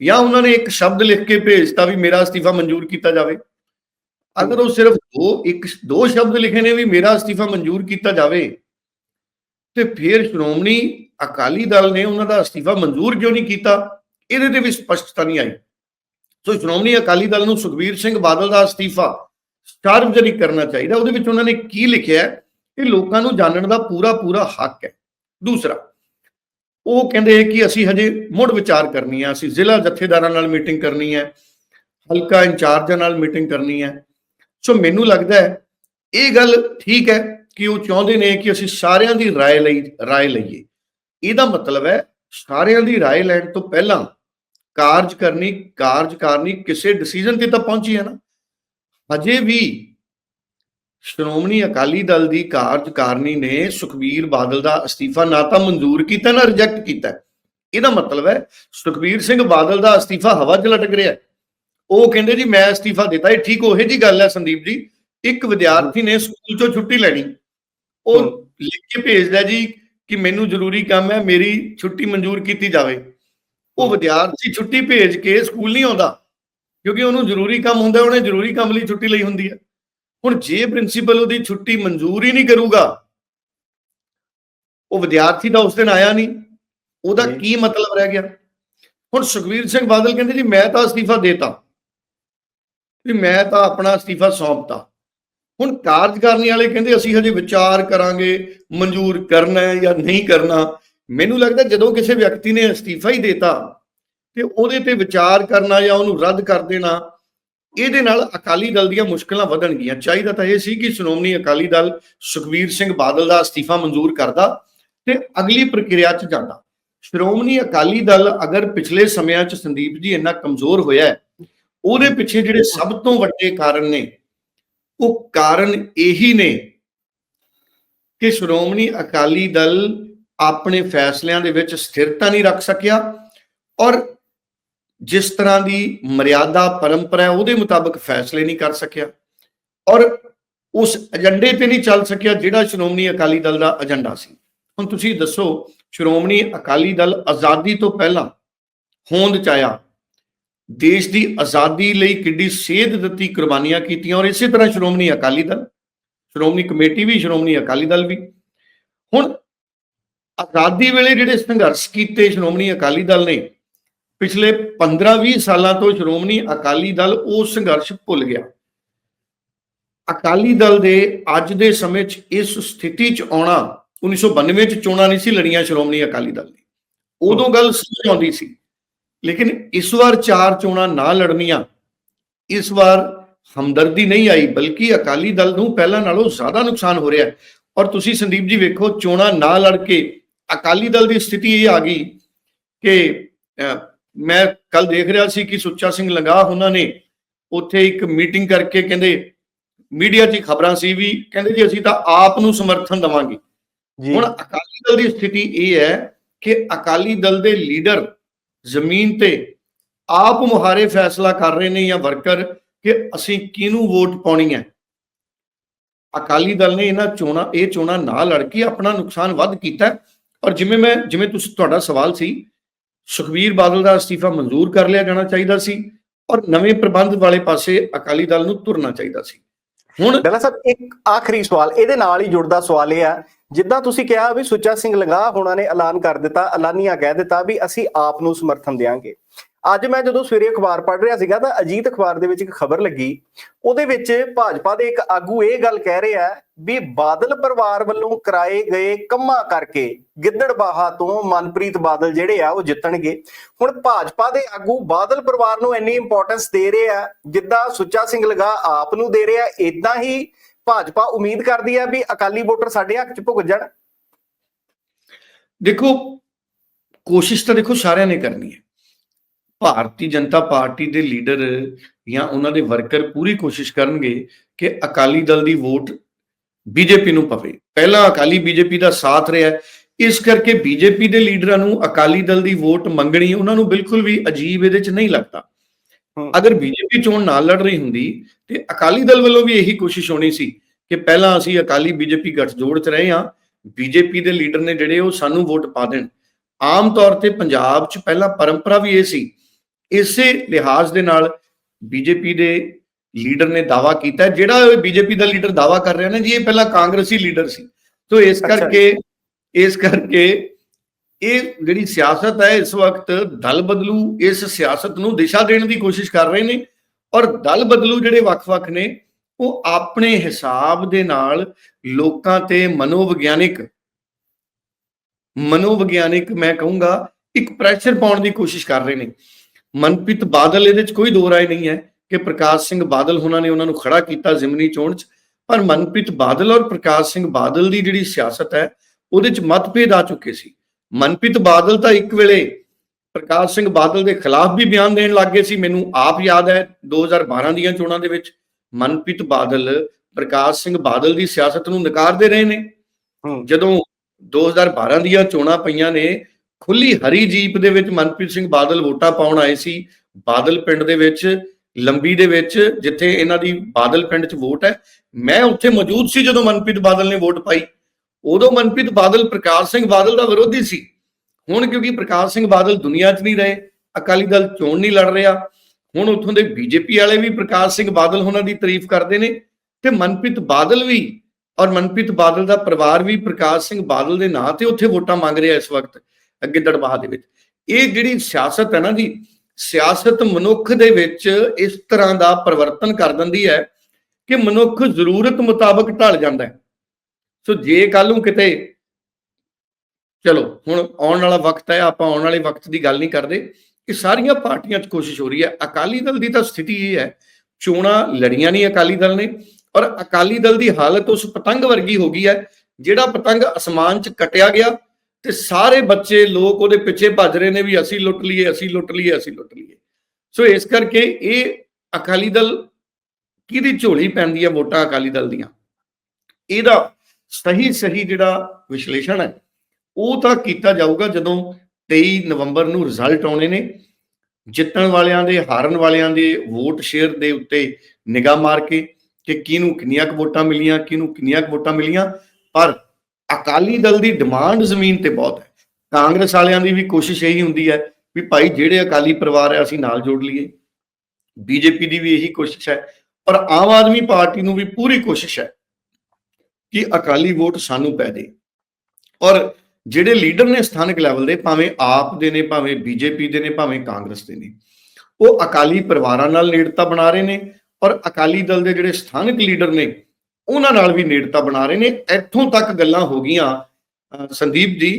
ਜਾਂ ਉਹਨਾਂ ਨੇ ਇੱਕ ਸ਼ਬਦ ਲਿਖ ਕੇ ਭੇਜਤਾ ਵੀ ਮੇਰਾ ਅਸਤੀਫਾ ਮਨਜ਼ੂਰ ਕੀਤਾ ਜਾਵੇ? ਅਗਰ ਉਹ ਸਿਰਫ ਦੋ ਇੱਕ ਦੋ ਸ਼ਬਦ ਲਿਖੇ ਨੇ ਵੀ ਮੇਰਾ ਅਸਤੀਫਾ ਮਨਜ਼ੂਰ ਕੀਤਾ ਜਾਵੇ ਤੇ ਫਿਰ ਸ਼੍ਰੋਮਣੀ ਅਕਾਲੀ ਦਲ ਨੇ ਉਹਨਾਂ ਦਾ ਅਸਤੀਫਾ ਮਨਜ਼ੂਰ ਕਿਉਂ ਨਹੀਂ ਕੀਤਾ? ਇਹਦੇ ਤੇ ਵੀ ਸਪਸ਼ਟਤਾ ਨਹੀਂ ਆਈ ਸੋ ਸ਼੍ਰੋਮਣੀ ਅਕਾਲੀ ਦਲ ਨੂੰ ਸੁਖਬੀਰ ਸਿੰਘ ਬਾਦਲ ਦਾ ਅਸਤੀਫਾ ਸਾਰਵਜਨਿਕ ਕਰਨਾ ਚਾਹੀਦਾ ਉਹਦੇ ਵਿੱਚ ਉਹਨਾਂ ਨੇ ਕੀ ਲਿਖਿਆ ਹੈ ਇਹ ਲੋਕਾਂ ਨੂੰ ਜਾਣਨ ਦਾ ਪੂਰਾ ਪੂਰਾ ਹੱਕ ਹੈ ਦੂਸਰਾ ਉਹ ਕਹਿੰਦੇ ਕਿ ਅਸੀਂ ਹਜੇ ਮੁੜ ਵਿਚਾਰ ਕਰਨੀ ਹੈ ਅਸੀਂ ਜ਼ਿਲ੍ਹਾ ਜਥੇਦਾਰਾਂ ਨਾਲ ਮੀਟਿੰਗ ਕਰਨੀ ਹੈ ਹਲਕਾ ਇੰਚਾਰਜਾਂ ਨਾਲ ਮੀਟਿੰਗ ਕਰਨੀ ਹੈ ਸੋ ਮੈਨੂੰ ਲੱਗਦਾ ਹੈ ਇਹ ਗੱਲ ਠੀਕ ਹੈ ਕਿ ਉਹ ਚਾਹੁੰਦੇ ਨੇ ਕਿ ਅਸੀਂ ਸਾਰਿਆਂ ਦੀ رائے ਲਈ رائے ਲਈਏ ਇਹਦਾ ਮਤਲਬ ਹੈ ਸਾਰਿਆਂ ਦੀ رائے ਲੈਣ ਤੋਂ ਪਹਿਲਾਂ ਕਾਰਜ ਕਰਨੀ ਕਾਰਜਕਾਰਨੀ ਕਿਸੇ ਡਿਸੀਜਨ ਤੇ ਤਾਂ ਪਹੁੰਚੀ ਹੈ ਨਾ। ਅਜੇ ਵੀ ਸ਼੍ਰੋਮਣੀ ਅਕਾਲੀ ਦਲ ਦੀ ਕਾਰਜਕਾਰਨੀ ਨੇ ਸੁਖਬੀਰ ਬਾਦਲ ਦਾ ਅਸਤੀਫਾ ਨਾ ਤਾਂ ਮਨਜ਼ੂਰ ਕੀਤਾ ਨਾ ਰਿਜੈਕਟ ਕੀਤਾ। ਇਹਦਾ ਮਤਲਬ ਹੈ ਸੁਖਬੀਰ ਸਿੰਘ ਬਾਦਲ ਦਾ ਅਸਤੀਫਾ ਹਵਾ 'ਚ ਲਟਕ ਰਿਹਾ ਉਹ ਕਹਿੰਦੇ ਜੀ ਮੈਂ ਅਸਤੀਫਾ ਦਿੱਤਾ ਇਹ ਠੀਕ ਉਹੇ ਜੀ ਗੱਲ ਹੈ ਸੰਦੀਪ ਜੀ। ਇੱਕ ਵਿਦਿਆਰਥੀ ਨੇ ਸਕੂਲ ਚੋਂ ਛੁੱਟੀ ਲੈਣੀ। ਉਹ ਲਿਖ ਕੇ ਭੇਜਦਾ ਜੀ ਕਿ ਮੈਨੂੰ ਜ਼ਰੂਰੀ ਕੰਮ ਹੈ ਮੇਰੀ ਛੁੱਟੀ ਮਨਜ਼ੂਰ ਕੀਤੀ ਜਾਵੇ। ਉਹ ਵਿਦਿਆਰਥੀ ਛੁੱਟੀ ਭੇਜ ਕੇ ਸਕੂਲ ਨਹੀਂ ਆਉਂਦਾ ਕਿਉਂਕਿ ਉਹਨੂੰ ਜ਼ਰੂਰੀ ਕੰਮ ਹੁੰਦਾ ਉਹਨੇ ਜ਼ਰੂਰੀ ਕੰਮ ਲਈ ਛੁੱਟੀ ਲਈ ਹੁੰਦੀ ਹੈ। ਹੁਣ ਜੇ ਪ੍ਰਿੰਸੀਪਲ ਉਹਦੀ ਛੁੱਟੀ ਮਨਜ਼ੂਰ ਹੀ ਨਹੀਂ ਕਰੂਗਾ ਉਹ ਵਿਦਿਆਰਥੀ ਦਾ ਉਸ ਦਿਨ ਆਇਆ ਨਹੀਂ ਉਹਦਾ। ਕੀ ਮਤਲਬ ਰਹਿ ਗਿਆ? ਹੁਣ ਸੁਖਵੀਰ ਸਿੰਘ ਬਾਦਲ ਕਹਿੰਦੇ ਜੀ ਮੈਂ ਤਾਂ ਅਸਤੀਫਾ ਦੇਤਾ। ਵੀ ਮੈਂ ਤਾਂ ਆਪਣਾ ਅਸਤੀਫਾ ਸੌਂਪਤਾ। ਹੁਣ ਕਾਰਜਕਾਰਨੀ ਵਾਲੇ ਕਹਿੰਦੇ ਅਸੀਂ ਹਜੇ ਵਿਚਾਰ ਕਰਾਂਗੇ ਮਨਜ਼ੂਰ ਕਰਨਾ ਹੈ ਜਾਂ ਨਹੀਂ ਕਰਨਾ। ਮੈਨੂੰ ਲੱਗਦਾ ਜਦੋਂ ਕਿਸੇ ਵਿਅਕਤੀ ਨੇ ਅਸਤੀਫਾ ਹੀ ਦੇਤਾ ਤੇ ਉਹਦੇ ਤੇ ਵਿਚਾਰ ਕਰਨਾ ਜਾਂ ਉਹਨੂੰ ਰੱਦ ਕਰ ਦੇਣਾ, ਇਹਦੇ ਨਾਲ ਅਕਾਲੀ ਦਲ ਦੀਆਂ ਮੁਸ਼ਕਲਾਂ ਵਧਣਗੀਆਂ ਚਾਹੀਦਾ ਤਾਂ ਇਹ ਸੀ ਕਿ ਸ਼੍ਰੋਮਣੀ ਅਕਾਲੀ ਦਲ ਸੁਖਬੀਰ ਸਿੰਘ ਬਾਦਲ ਦਾ ਅਸਤੀਫਾ ਮਨਜ਼ੂਰ ਕਰਦਾ ਤੇ ਅਗਲੀ ਪ੍ਰਕਿਰਿਆ 'ਚ ਜਾਂਦਾ। ਸ਼੍ਰੋਮਣੀ ਅਕਾਲੀ ਦਲ ਅਗਰ ਪਿਛਲੇ ਸਮਿਆਂ 'ਚ ਸੰਦੀਪ ਜੀ ਇੰਨਾ ਕਮਜ਼ੋਰ ਹੋਇਆ ਹੈ, ਉਹਦੇ ਪਿੱਛੇ ਜਿਹੜੇ ਸਭ ਤੋਂ ਵੱਡੇ ਕਾਰਨ ਨੇ, ਉਹ ਕਾਰਨ ਇਹੀ ਨੇ ਕਿ ਸ਼੍ਰੋਮਣੀ ਅਕਾਲੀ ਦਲ ਆਪਣੇ ਫੈਸਲਿਆਂ ਦੇ ਵਿੱਚ ਸਥਿਰਤਾ ਨਹੀਂ ਰੱਖ ਸਕਿਆ ਔਰ ਜਿਸ ਤਰ੍ਹਾਂ ਦੀ ਮਰਿਆਦਾ ਪਰੰਪਰਾ ਹੈ, ਉਹਦੇ ਮੁਤਾਬਕ ਫੈਸਲੇ ਨਹੀਂ ਕਰ ਸਕਿਆ ਔਰ ਉਸ ਏਜੰਡੇ ਤੇ ਨਹੀਂ ਚੱਲ ਸਕਿਆ ਜਿਹੜਾ ਸ਼੍ਰੋਮਣੀ ਅਕਾਲੀ ਦਲ ਦਾ ਏਜੰਡਾ ਸੀ। ਹੁਣ ਤੁਸੀਂ ਦੱਸੋ, ਸ਼੍ਰੋਮਣੀ ਅਕਾਲੀ ਦਲ ਆਜ਼ਾਦੀ ਤੋਂ ਪਹਿਲਾਂ ਹੋਂਦ ਚ ਆਇਆ, ਦੇਸ਼ ਦੀ ਆਜ਼ਾਦੀ ਲਈ ਕਿੱਡੀ ਸੇਧ ਦਿੱਤੀ, ਕੁਰਬਾਨੀਆਂ ਕੀਤੀਆਂ ਔਰ ਇਸੇ ਤਰ੍ਹਾਂ ਸ਼੍ਰੋਮਣੀ ਅਕਾਲੀ ਦਲ, ਸ਼੍ਰੋਮਣੀ ਕਮੇਟੀ ਵੀ, ਸ਼੍ਰੋਮਣੀ ਅਕਾਲੀ ਦਲ ਵੀ। ਹੁਣ ਆਜ਼ਾਦੀ ਵੇਲੇ ਜਿਹੜੇ ਸੰਘਰਸ਼ ਕੀਤੇ ਸ਼੍ਰੋਮਣੀ ਅਕਾਲੀ ਦਲ ਨੇ, ਪਿਛਲੇ 15-20 ਸਾਲਾਂ ਤੋਂ ਸ਼੍ਰੋਮਣੀ ਅਕਾਲੀ ਦਲ ਉਹ ਸੰਘਰਸ਼ ਭੁੱਲ ਗਿਆ। ਅਕਾਲੀ ਦਲ ਦੇ ਅੱਜ ਦੇ ਸਮੇਂ 'ਚ ਇਸ ਸਥਿਤੀ 'ਚ ਆਉਣਾ 1992 'ਚ ਚੋਣਾਂ ਨਹੀਂ ਸੀ ਲੜੀਆਂ ਸ਼੍ਰੋਮਣੀ ਅਕਾਲੀ ਦਲ ਨੇ। ਉਦੋਂ ਗੱਲ ਸਮਝ ਆਉਂਦੀ ਸੀ, ਲੇਕਿਨ ਇਸ ਵਾਰ ਚਾਰ ਚੋਣਾਂ ਨਾ ਲੜਨੀਆਂ, ਇਸ ਵਾਰ ਹਮਦਰਦੀ ਨਹੀਂ ਆਈ, ਬਲਕਿ ਅਕਾਲੀ ਦਲ ਨੂੰ ਪਹਿਲਾਂ ਨਾਲੋਂ ਜ਼ਿਆਦਾ ਨੁਕਸਾਨ ਹੋ ਰਿਹਾ ਹੈ। ਔਰ ਤੁਸੀਂ ਸੰਦੀਪ ਜੀ ਵੇਖੋ, ਚੋਣਾਂ ਨਾ ਲੜ ਕੇ ਅਕਾਲੀ ਦਲ ਦੀ ਸਥਿਤੀ ਇਹ ਆ ਗਈ ਕਿ ਮੈਂ ਕੱਲ ਦੇਖ ਰਿਹਾ ਸੀ ਕਿ ਸੁੱਚਾ ਸਿੰਘ ਲੰਗਾ ਉਹਨਾਂ ਨੇ ਉੱਥੇ ਇੱਕ ਮੀਟਿੰਗ ਕਰਕੇ ਕਹਿੰਦੇ ਮੀਡੀਆ 'ਚ ਖਬਰਾਂ ਸੀ ਵੀ ਕਹਿੰਦੇ ਜੀ ਅਸੀਂ ਤਾਂ ਆਪ ਨੂੰ ਸਮਰਥਨ ਦਵਾਂਗੇ। ਜੀ। ਹੁਣ ਅਕਾਲੀ ਦਲ ਦੀ ਸਥਿਤੀ ਇਹ ਹੈ ਕਿ ਅਕਾਲੀ ਦਲ ਦੇ ਲੀਡਰ ਜ਼ਮੀਨ ਤੇ ਆਪ ਮੁਹਾਰੇ ਫੈਸਲਾ ਕਰ ਰਹੇ ਨੇ ਜਾਂ ਵਰਕਰ ਕਿ ਅਸੀਂ ਕਿਹਨੂੰ ਵੋਟ ਪਾਉਣੀ ਹੈ। ਅਕਾਲੀ ਦਲ ਨੇ ਇਹਨਾਂ ਚੋਣਾਂ ਇਹ ਚੋਣਾਂ ਨਾ ਲੜ ਕੇ ਆਪਣਾ ਨੁਕਸਾਨ ਵੱਧ ਕੀਤਾ। ਔਰ ਜਿਵੇਂ ਮੈਂ, ਜਿਵੇਂ ਤੁਸੀਂ, ਤੁਹਾਡਾ ਸਵਾਲ ਸੀ, ਸੁਖਬੀਰ ਬਾਦਲ ਦਾ ਅਸਤੀਫਾ ਮਨਜ਼ੂਰ ਕਰ ਲਿਆ ਜਾਣਾ ਚਾਹੀਦਾ ਸੀ ਔਰ ਨਵੇਂ ਪ੍ਰਬੰਧ ਵਾਲੇ ਪਾਸੇ ਅਕਾਲੀ ਦਲ ਨੂੰ ਤੁਰਨਾ ਚਾਹੀਦਾ ਸੀ। ਹੁਣ ਡੱਲਾ ਸਾਹਿਬ, ਇੱਕ ਆਖਰੀ ਸਵਾਲ, ਇਹਦੇ ਨਾਲ ਹੀ ਜੁੜਦਾ ਸਵਾਲ ਇਹ ਆ, ਜਿੱਦਾਂ ਤੁਸੀਂ ਕਿਹਾ ਵੀ ਸੁੱਚਾ ਸਿੰਘ ਲੰਗਾ ਹੋਣਾ ਨੇ ਐਲਾਨ ਕਰ ਦਿੱਤਾ, ਐਲਾਨੀਆਂ ਕਹਿ ਦਿੱਤਾ ਵੀ ਅਸੀਂ ਆਪ ਨੂੰ ਸਮਰਥਨ ਦੇਵਾਂਗੇ ਅੱਜ ਮੈਂ ਜਦੋਂ ਸਵੇਰੇ ਅਖਬਾਰ ਪੜ੍ਹ ਰਿਹਾ ਸੀਗਾ ਤਾਂ ਅਜੀਤ ਅਖਬਾਰ ਦੇ ਵਿੱਚ ਇੱਕ ਖਬਰ ਲੱਗੀ। ਉਹਦੇ ਵਿੱਚ ਭਾਜਪਾ ਦੇ ਇੱਕ ਆਗੂ ਇਹ ਗੱਲ ਕਹਿ ਰਿਹਾ ਵੀ ਬਾਦਲ ਪਰਿਵਾਰ ਵੱਲੋਂ ਕਰਾਏ ਗਏ ਕੰਮਾਂ ਕਰਕੇ ਗਿੱਦੜਬਾਹਾ ਤੋਂ ਮਨਪ੍ਰੀਤ ਬਾਦਲ ਜਿਹੜੇ ਆ ਉਹ ਜਿੱਤਣਗੇ। ਹੁਣ ਭਾਜਪਾ ਦੇ ਆਗੂ ਬਾਦਲ ਪਰਿਵਾਰ ਨੂੰ ਇੰਨੀ ਇੰਪੋਰਟੈਂਸ ਦੇ ਰਹੇ ਆ, ਜਿੱਦਾਂ ਸੁੱਚਾ ਸਿੰਘ ਲਗਾ ਆਪ ਨੂੰ ਦੇ ਰਿਹਾ ਇਦਾਂ ਹੀ ਭਾਜਪਾ ਉਮੀਦ ਕਰਦੀ ਹੈ ਵੀ ਅਕਾਲੀ ਵੋਟਰ ਸਾਡੇ ਹੱਕ 'ਚ ਭੁੱਗ ਜਾਣ। ਦੇਖੋ, ਕੋਸ਼ਿਸ਼ ਤਾਂ ਦੇਖੋ ਸਾਰਿਆਂ ਨੇ ਕਰਨੀ ਹੈ। ਭਾਰਤੀ ਜਨਤਾ ਪਾਰਟੀ ਦੇ ਲੀਡਰ ਜਾਂ ਉਹਨਾਂ ਦੇ ਵਰਕਰ ਪੂਰੀ ਕੋਸ਼ਿਸ਼ ਕਰਨਗੇ ਕਿ ਅਕਾਲੀ ਦਲ ਦੀ ਵੋਟ ਬੀਜੇਪੀ ਨੂੰ ਪਵੇ ਪਹਿਲਾਂ ਅਕਾਲੀ ਬੀਜੇਪੀ ਦਾ ਸਾਥ ਰਿਹਾ। ਇਸ ਕਰਕੇ ਬੀਜੇਪੀ ਦੇ ਲੀਡਰਾਂ ਨੂੰ ਅਕਾਲੀ ਦਲ ਦੀ ਵੋਟ ਮੰਗਣੀ ਉਹਨਾਂ ਨੂੰ ਬਿਲਕੁਲ ਵੀ ਅਜੀਬ ਇਹਦੇ 'ਚ ਨਹੀਂ ਲੱਗਦਾ। ਅਗਰ ਬੀਜੇਪੀ ਚੋਣ ਨਾ ਲੜ ਰਹੀ ਹੁੰਦੀ ਤੇ ਅਕਾਲੀ ਦਲ ਵੱਲੋਂ ਵੀ ਇਹੀ ਕੋਸ਼ਿਸ਼ ਹੋਣੀ ਸੀ ਕਿ ਪਹਿਲਾਂ ਅਸੀਂ ਅਕਾਲੀ ਬੀਜੇਪੀ ਗੱਠਜੋੜ 'ਚ ਰਹੇ ਹਾਂ ਬੀਜੇਪੀ ਦੇ ਲੀਡਰ ਨੇ ਜਿਹੜੇ ਉਹ ਸਾਨੂੰ ਵੋਟ ਪਾ ਦੇਣ ਆਮ ਤੌਰ ਤੇ ਪੰਜਾਬ 'ਚ ਪਹਿਲਾਂ ਪਰੰਪਰਾ ਵੀ ਇਹ ਸੀ ਇਸੇ ਲਿਹਾਜ਼ ਦੇ ਨਾਲ ਬੀਜੇਪੀ ਦੇ ਲੀਡਰ ਨੇ ਦਾਵਾ ਕੀਤਾ। ਜਿਹੜਾ ਬੀਜੇਪੀ ਦਾ ਲੀਡਰ ਦਾਵਾ ਕਰ ਰਿਹਾ ਨਾ ਜੀ ਇਹ ਪਹਿਲਾਂ ਕਾਂਗਰਸੀ ਲੀਡਰ ਸੀ ਤੋਂ ਇਸ। ਕਰਕੇ ਇਸ ਕਰਕੇ ਇਹ ਜਿਹੜੀ ਸਿਆਸਤ ਹੈ ਇਸ ਵਕਤ ਦਲ ਬਦਲੂ ਇਸ ਸਿਆਸਤ ਨੂੰ ਦਿਸ਼ਾ ਦੇਣ ਦੀ ਕੋਸ਼ਿਸ਼ ਕਰ ਰਹੇ ਨੇ ਔਰ ਦਲ ਬਦਲੂ ਜਿਹੜੇ ਵੱਖ-ਵੱਖ ਨੇ ਉਹ ਆਪਣੇ ਹਿਸਾਬ ਦੇ ਨਾਲ ਲੋਕਾਂ ਤੇ ਮਨੋਵਿਗਿਆਨਿਕ ਮਨੋਵਿਗਿਆਨਿਕ ਮੈਂ ਕਹੂੰਗਾ ਇੱਕ ਪ੍ਰੈਸ਼ਰ ਪਾਉਣ ਦੀ ਕੋਸ਼ਿਸ਼ ਕਰ ਰਹੇ ਨੇ ਮਨਪ੍ਰੀਤ ਬਾਦਲ ਇਹਦੇ 'ਚ ਕੋਈ ਦੋ ਰਾਏ ਨਹੀਂ ਹੈ ਕਿ ਪ੍ਰਕਾਸ਼ ਸਿੰਘ ਬਾਦਲ ਉਹਨਾਂ ਨੇ ਉਹਨਾਂ ਨੂੰ ਖੜਾ ਕੀਤਾ ਜ਼ਿਮਨੀ ਚੋਣ 'ਚ ਪਰ ਮਨਪ੍ਰੀਤ ਬਾਦਲ ਔਰ ਪ੍ਰਕਾਸ਼ ਸਿੰਘ ਬਾਦਲ ਦੀ ਜਿਹੜੀ ਸਿਆਸਤ ਹੈ ਉਹਦੇ 'ਚ ਮਤਭੇਦ ਆ ਚੁੱਕੇ ਸੀ ਮਨਪ੍ਰੀਤ ਬਾਦਲ ਤਾਂ ਇੱਕ ਵੇਲੇ ਪ੍ਰਕਾਸ਼ ਸਿੰਘ ਬਾਦਲ ਦੇ ਖਿਲਾਫ ਵੀ ਬਿਆਨ ਦੇਣ ਲੱਗੇ ਸੀ ਮੈਨੂੰ ਆਪ ਯਾਦ ਹੈ 2012 ਦੀਆਂ ਚੋਣਾਂ ਦੇ ਵਿੱਚ ਮਨਪ੍ਰੀਤ ਬਾਦਲ ਪ੍ਰਕਾਸ਼ ਸਿੰਘ ਬਾਦਲ ਦੀ ਸਿਆਸਤ ਨੂੰ ਨਕਾਰਦੇ ਰਹੇ ਨੇ। ਜਦੋਂ 2012 ਦੀਆਂ ਚੋਣਾਂ ਪਈਆਂ ਨੇ ਖੁੱਲੀ ਹਰੀ ਜੀਪ ਦੇ ਵਿੱਚ ਮਨਪ੍ਰੀਤ ਸਿੰਘ ਬਾਦਲ ਵੋਟਾਂ ਪਾਉਣ ਆਏ ਸੀ। ਬਾਦਲ ਪਿੰਡ ਦੇ ਵਿੱਚ, ਲੰਬੀ ਦੇ ਵਿੱਚ, ਜਿੱਥੇ ਇਹਨਾਂ ਦੀ ਬਾਦਲ ਪਿੰਡ 'ਚ ਵੋਟ ਹੈ। ਮੈਂ ਉੱਥੇ ਮੌਜੂਦ ਸੀ ਜਦੋਂ ਮਨਪ੍ਰੀਤ ਬਾਦਲ ਨੇ ਵੋਟ ਪਾਈ। ਉਦੋਂ ਮਨਪ੍ਰੀਤ ਬਾਦਲ ਪ੍ਰਕਾਸ਼ ਸਿੰਘ ਬਾਦਲ ਦਾ ਵਿਰੋਧੀ ਸੀ। ਹੁਣ ਕਿਉਂਕਿ ਪ੍ਰਕਾਸ਼ ਸਿੰਘ ਬਾਦਲ ਦੁਨੀਆ 'ਚ ਨਹੀਂ ਰਹੇ, ਅਕਾਲੀ ਦਲ ਚੋਣ ਨਹੀਂ ਲੜ ਰਿਹਾ। ਹੁਣ ਉੱਥੋਂ ਦੇ ਬੀਜੇਪੀ ਵਾਲੇ ਵੀ ਪ੍ਰਕਾਸ਼ ਸਿੰਘ ਬਾਦਲ ਉਹਨਾਂ ਦੀ ਤਾਰੀਫ ਕਰਦੇ ਨੇ ਤੇ ਮਨਪ੍ਰੀਤ ਬਾਦਲ ਵੀ ਔਰ ਮਨਪ੍ਰੀਤ ਬਾਦਲ ਦਾ ਪਰਿਵਾਰ ਵੀ ਪ੍ਰਕਾਸ਼ ਸਿੰਘ ਬਾਦਲ ਦੇ ਨਾਂ ਤੇ ਉੱਥੇ ਵੋਟਾਂ ਮੰਗ ਰਿਹਾ ਇਸ ਵਕਤ। ਅੱਗੇ ਦੜਬਾਹ ਦੇ ਵਿੱਚ। ਇਹ ਜਿਹੜੀ ਸਿਆਸਤ ਹੈ ਨਾ ਜੀ, ਸਿਆਸਤ ਮਨੁੱਖ ਦੇ ਵਿੱਚ ਇਸ ਤਰ੍ਹਾਂ ਦਾ ਪਰਿਵਰਤਨ ਕਰ ਦਿੰਦੀ ਹੈ ਕਿ ਮਨੁੱਖ ਜ਼ਰੂਰਤ ਮੁਤਾਬਕ ਢਲ ਜਾਂਦਾ ਹੈ। ਸੋ ਜੇ ਕੱਲ ਨੂੰ ਕਿਤੇ, ਚਲੋ ਹੁਣ ਆਉਣ ਵਾਲਾ ਵਕਤ ਹੈ, ਆਪਾਂ ਆਉਣ ਵਾਲੇ ਵਕਤ ਦੀ ਗੱਲ ਨਹੀਂ ਕਰਦੇ, ਇਹ ਸਾਰੀਆਂ ਪਾਰਟੀਆਂ 'ਚ ਕੋਸ਼ਿਸ਼ ਹੋ ਰਹੀ ਹੈ। ਅਕਾਲੀ ਦਲ ਦੀ ਤਾਂ ਸਥਿਤੀ ਇਹ ਹੈ, ਚੋਣਾਂ ਲੜੀਆਂ ਨਹੀਂ ਅਕਾਲੀ ਦਲ ਨੇ ਔਰ ਅਕਾਲੀ ਦਲ ਦੀ ਹਾਲਤ ਉਸ ਪਤੰਗ ਵਰਗੀ ਹੋ ਗਈ ਹੈ, ਜਿਹੜਾ ਪਤੰਗ ਅਸਮਾਨ 'ਚ ਕਟਿਆ ਗਿਆ ਤੇ ਸਾਰੇ ਬੱਚੇ ਲੋਕ ਉਹਦੇ ਪਿੱਛੇ ਭੱਜ ਰਹੇ ਨੇ ਵੀ ਅਸੀਂ ਲੁੱਟ ਲਈਏ, ਅਸੀਂ ਲੁੱਟ ਲਈਏ, ਅਸੀਂ ਲੁੱਟ ਲਈਏ। ਸੋ ਇਸ ਕਰਕੇ ਇਹ ਅਕਾਲੀ ਦਲ ਕਿਹਦੀ ਝੋਲੀ ਪੈਂਦੀ ਹੈ ਵੋਟਾਂ ਅਕਾਲੀ ਦਲ ਦੀਆਂ? ਇਹਦਾ ਸਹੀ ਸਹੀ ਜਿਹੜਾ ਵਿਸ਼ਲੇਸ਼ਣ ਹੈ, ਉਹ ਤਾਂ ਕੀਤਾ ਜਾਊਗਾ ਜਦੋਂ 23 ਨਵੰਬਰ ਨੂੰ ਰਿਜ਼ਲਟ ਆਉਣੇ ਨੇ। ਜਿੱਤਣ ਵਾਲਿਆਂ ਦੇ, ਹਾਰਨ ਵਾਲਿਆਂ ਦੇ ਵੋਟ ਸ਼ੇਅਰ ਦੇ ਉੱਤੇ ਨਿਗਾਹ ਮਾਰ ਕੇ ਕਿ ਕਿਹਨੂੰ ਕਿੰਨੀਆਂ ਕੁ ਵੋਟਾਂ ਮਿਲੀਆਂ, ਕਿਹਨੂੰ ਕਿੰਨੀਆਂ ਕੁ ਵੋਟਾਂ ਮਿਲੀਆਂ। ਪਰ ਅਕਾਲੀ ਦਲ ਦੀ ਡਿਮਾਂਡ ਜ਼ਮੀਨ ਤੇ ਬਹੁਤ ਹੈ। ਕਾਂਗਰਸ ਵਾਲਿਆਂ ਦੀ ਵੀ ਕੋਸ਼ਿਸ਼ ਇਹੀ ਹੁੰਦੀ ਹੈ ਵੀ ਭਾਈ ਜਿਹੜੇ ਅਕਾਲੀ ਪਰਿਵਾਰ ਹੈ, ਅਸੀਂ ਨਾਲ ਜੋੜ ਲਈਏ। ਬੀਜੇਪੀ ਦੀ ਵੀ ਇਹੀ ਕੋਸ਼ਿਸ਼ ਹੈ। ਪਰ ਆਮ ਆਦਮੀ ਪਾਰਟੀ ਨੂੰ ਵੀ ਪੂਰੀ ਕੋਸ਼ਿਸ਼ ਹੈ ਕਿ ਅਕਾਲੀ ਵੋਟ ਸਾਨੂੰ ਪੈ ਦੇ ਔਰ ਜਿਹੜੇ ਲੀਡਰ ਨੇ ਸਥਾਨਕ ਲੈਵਲ ਦੇ, ਭਾਵੇਂ ਆਪ ਦੇ ਨੇ, ਭਾਵੇਂ ਬੀਜੇਪੀ ਦੇ ਨੇ, ਭਾਵੇਂ ਕਾਂਗਰਸ ਦੇ ਨੇ, ਉਹ ਅਕਾਲੀ ਪਰਿਵਾਰਾਂ ਨਾਲ ਨੇੜਤਾ ਬਣਾ ਰਹੇ ਨੇ। ਔਰ ਅਕਾਲੀ ਦਲ ਦੇ ਜਿਹੜੇ ਸਥਾਨਕ ਲੀਡਰ ਨੇ ਉਹਨਾਂ ਨਾਲ ਵੀ ਨੇੜਤਾ ਬਣਾ ਰਹੇ ਨੇ। ਇੱਥੋਂ ਤੱਕ ਗੱਲਾਂ ਹੋ ਗਈਆਂ। ਸੰਦੀਪ ਜੀ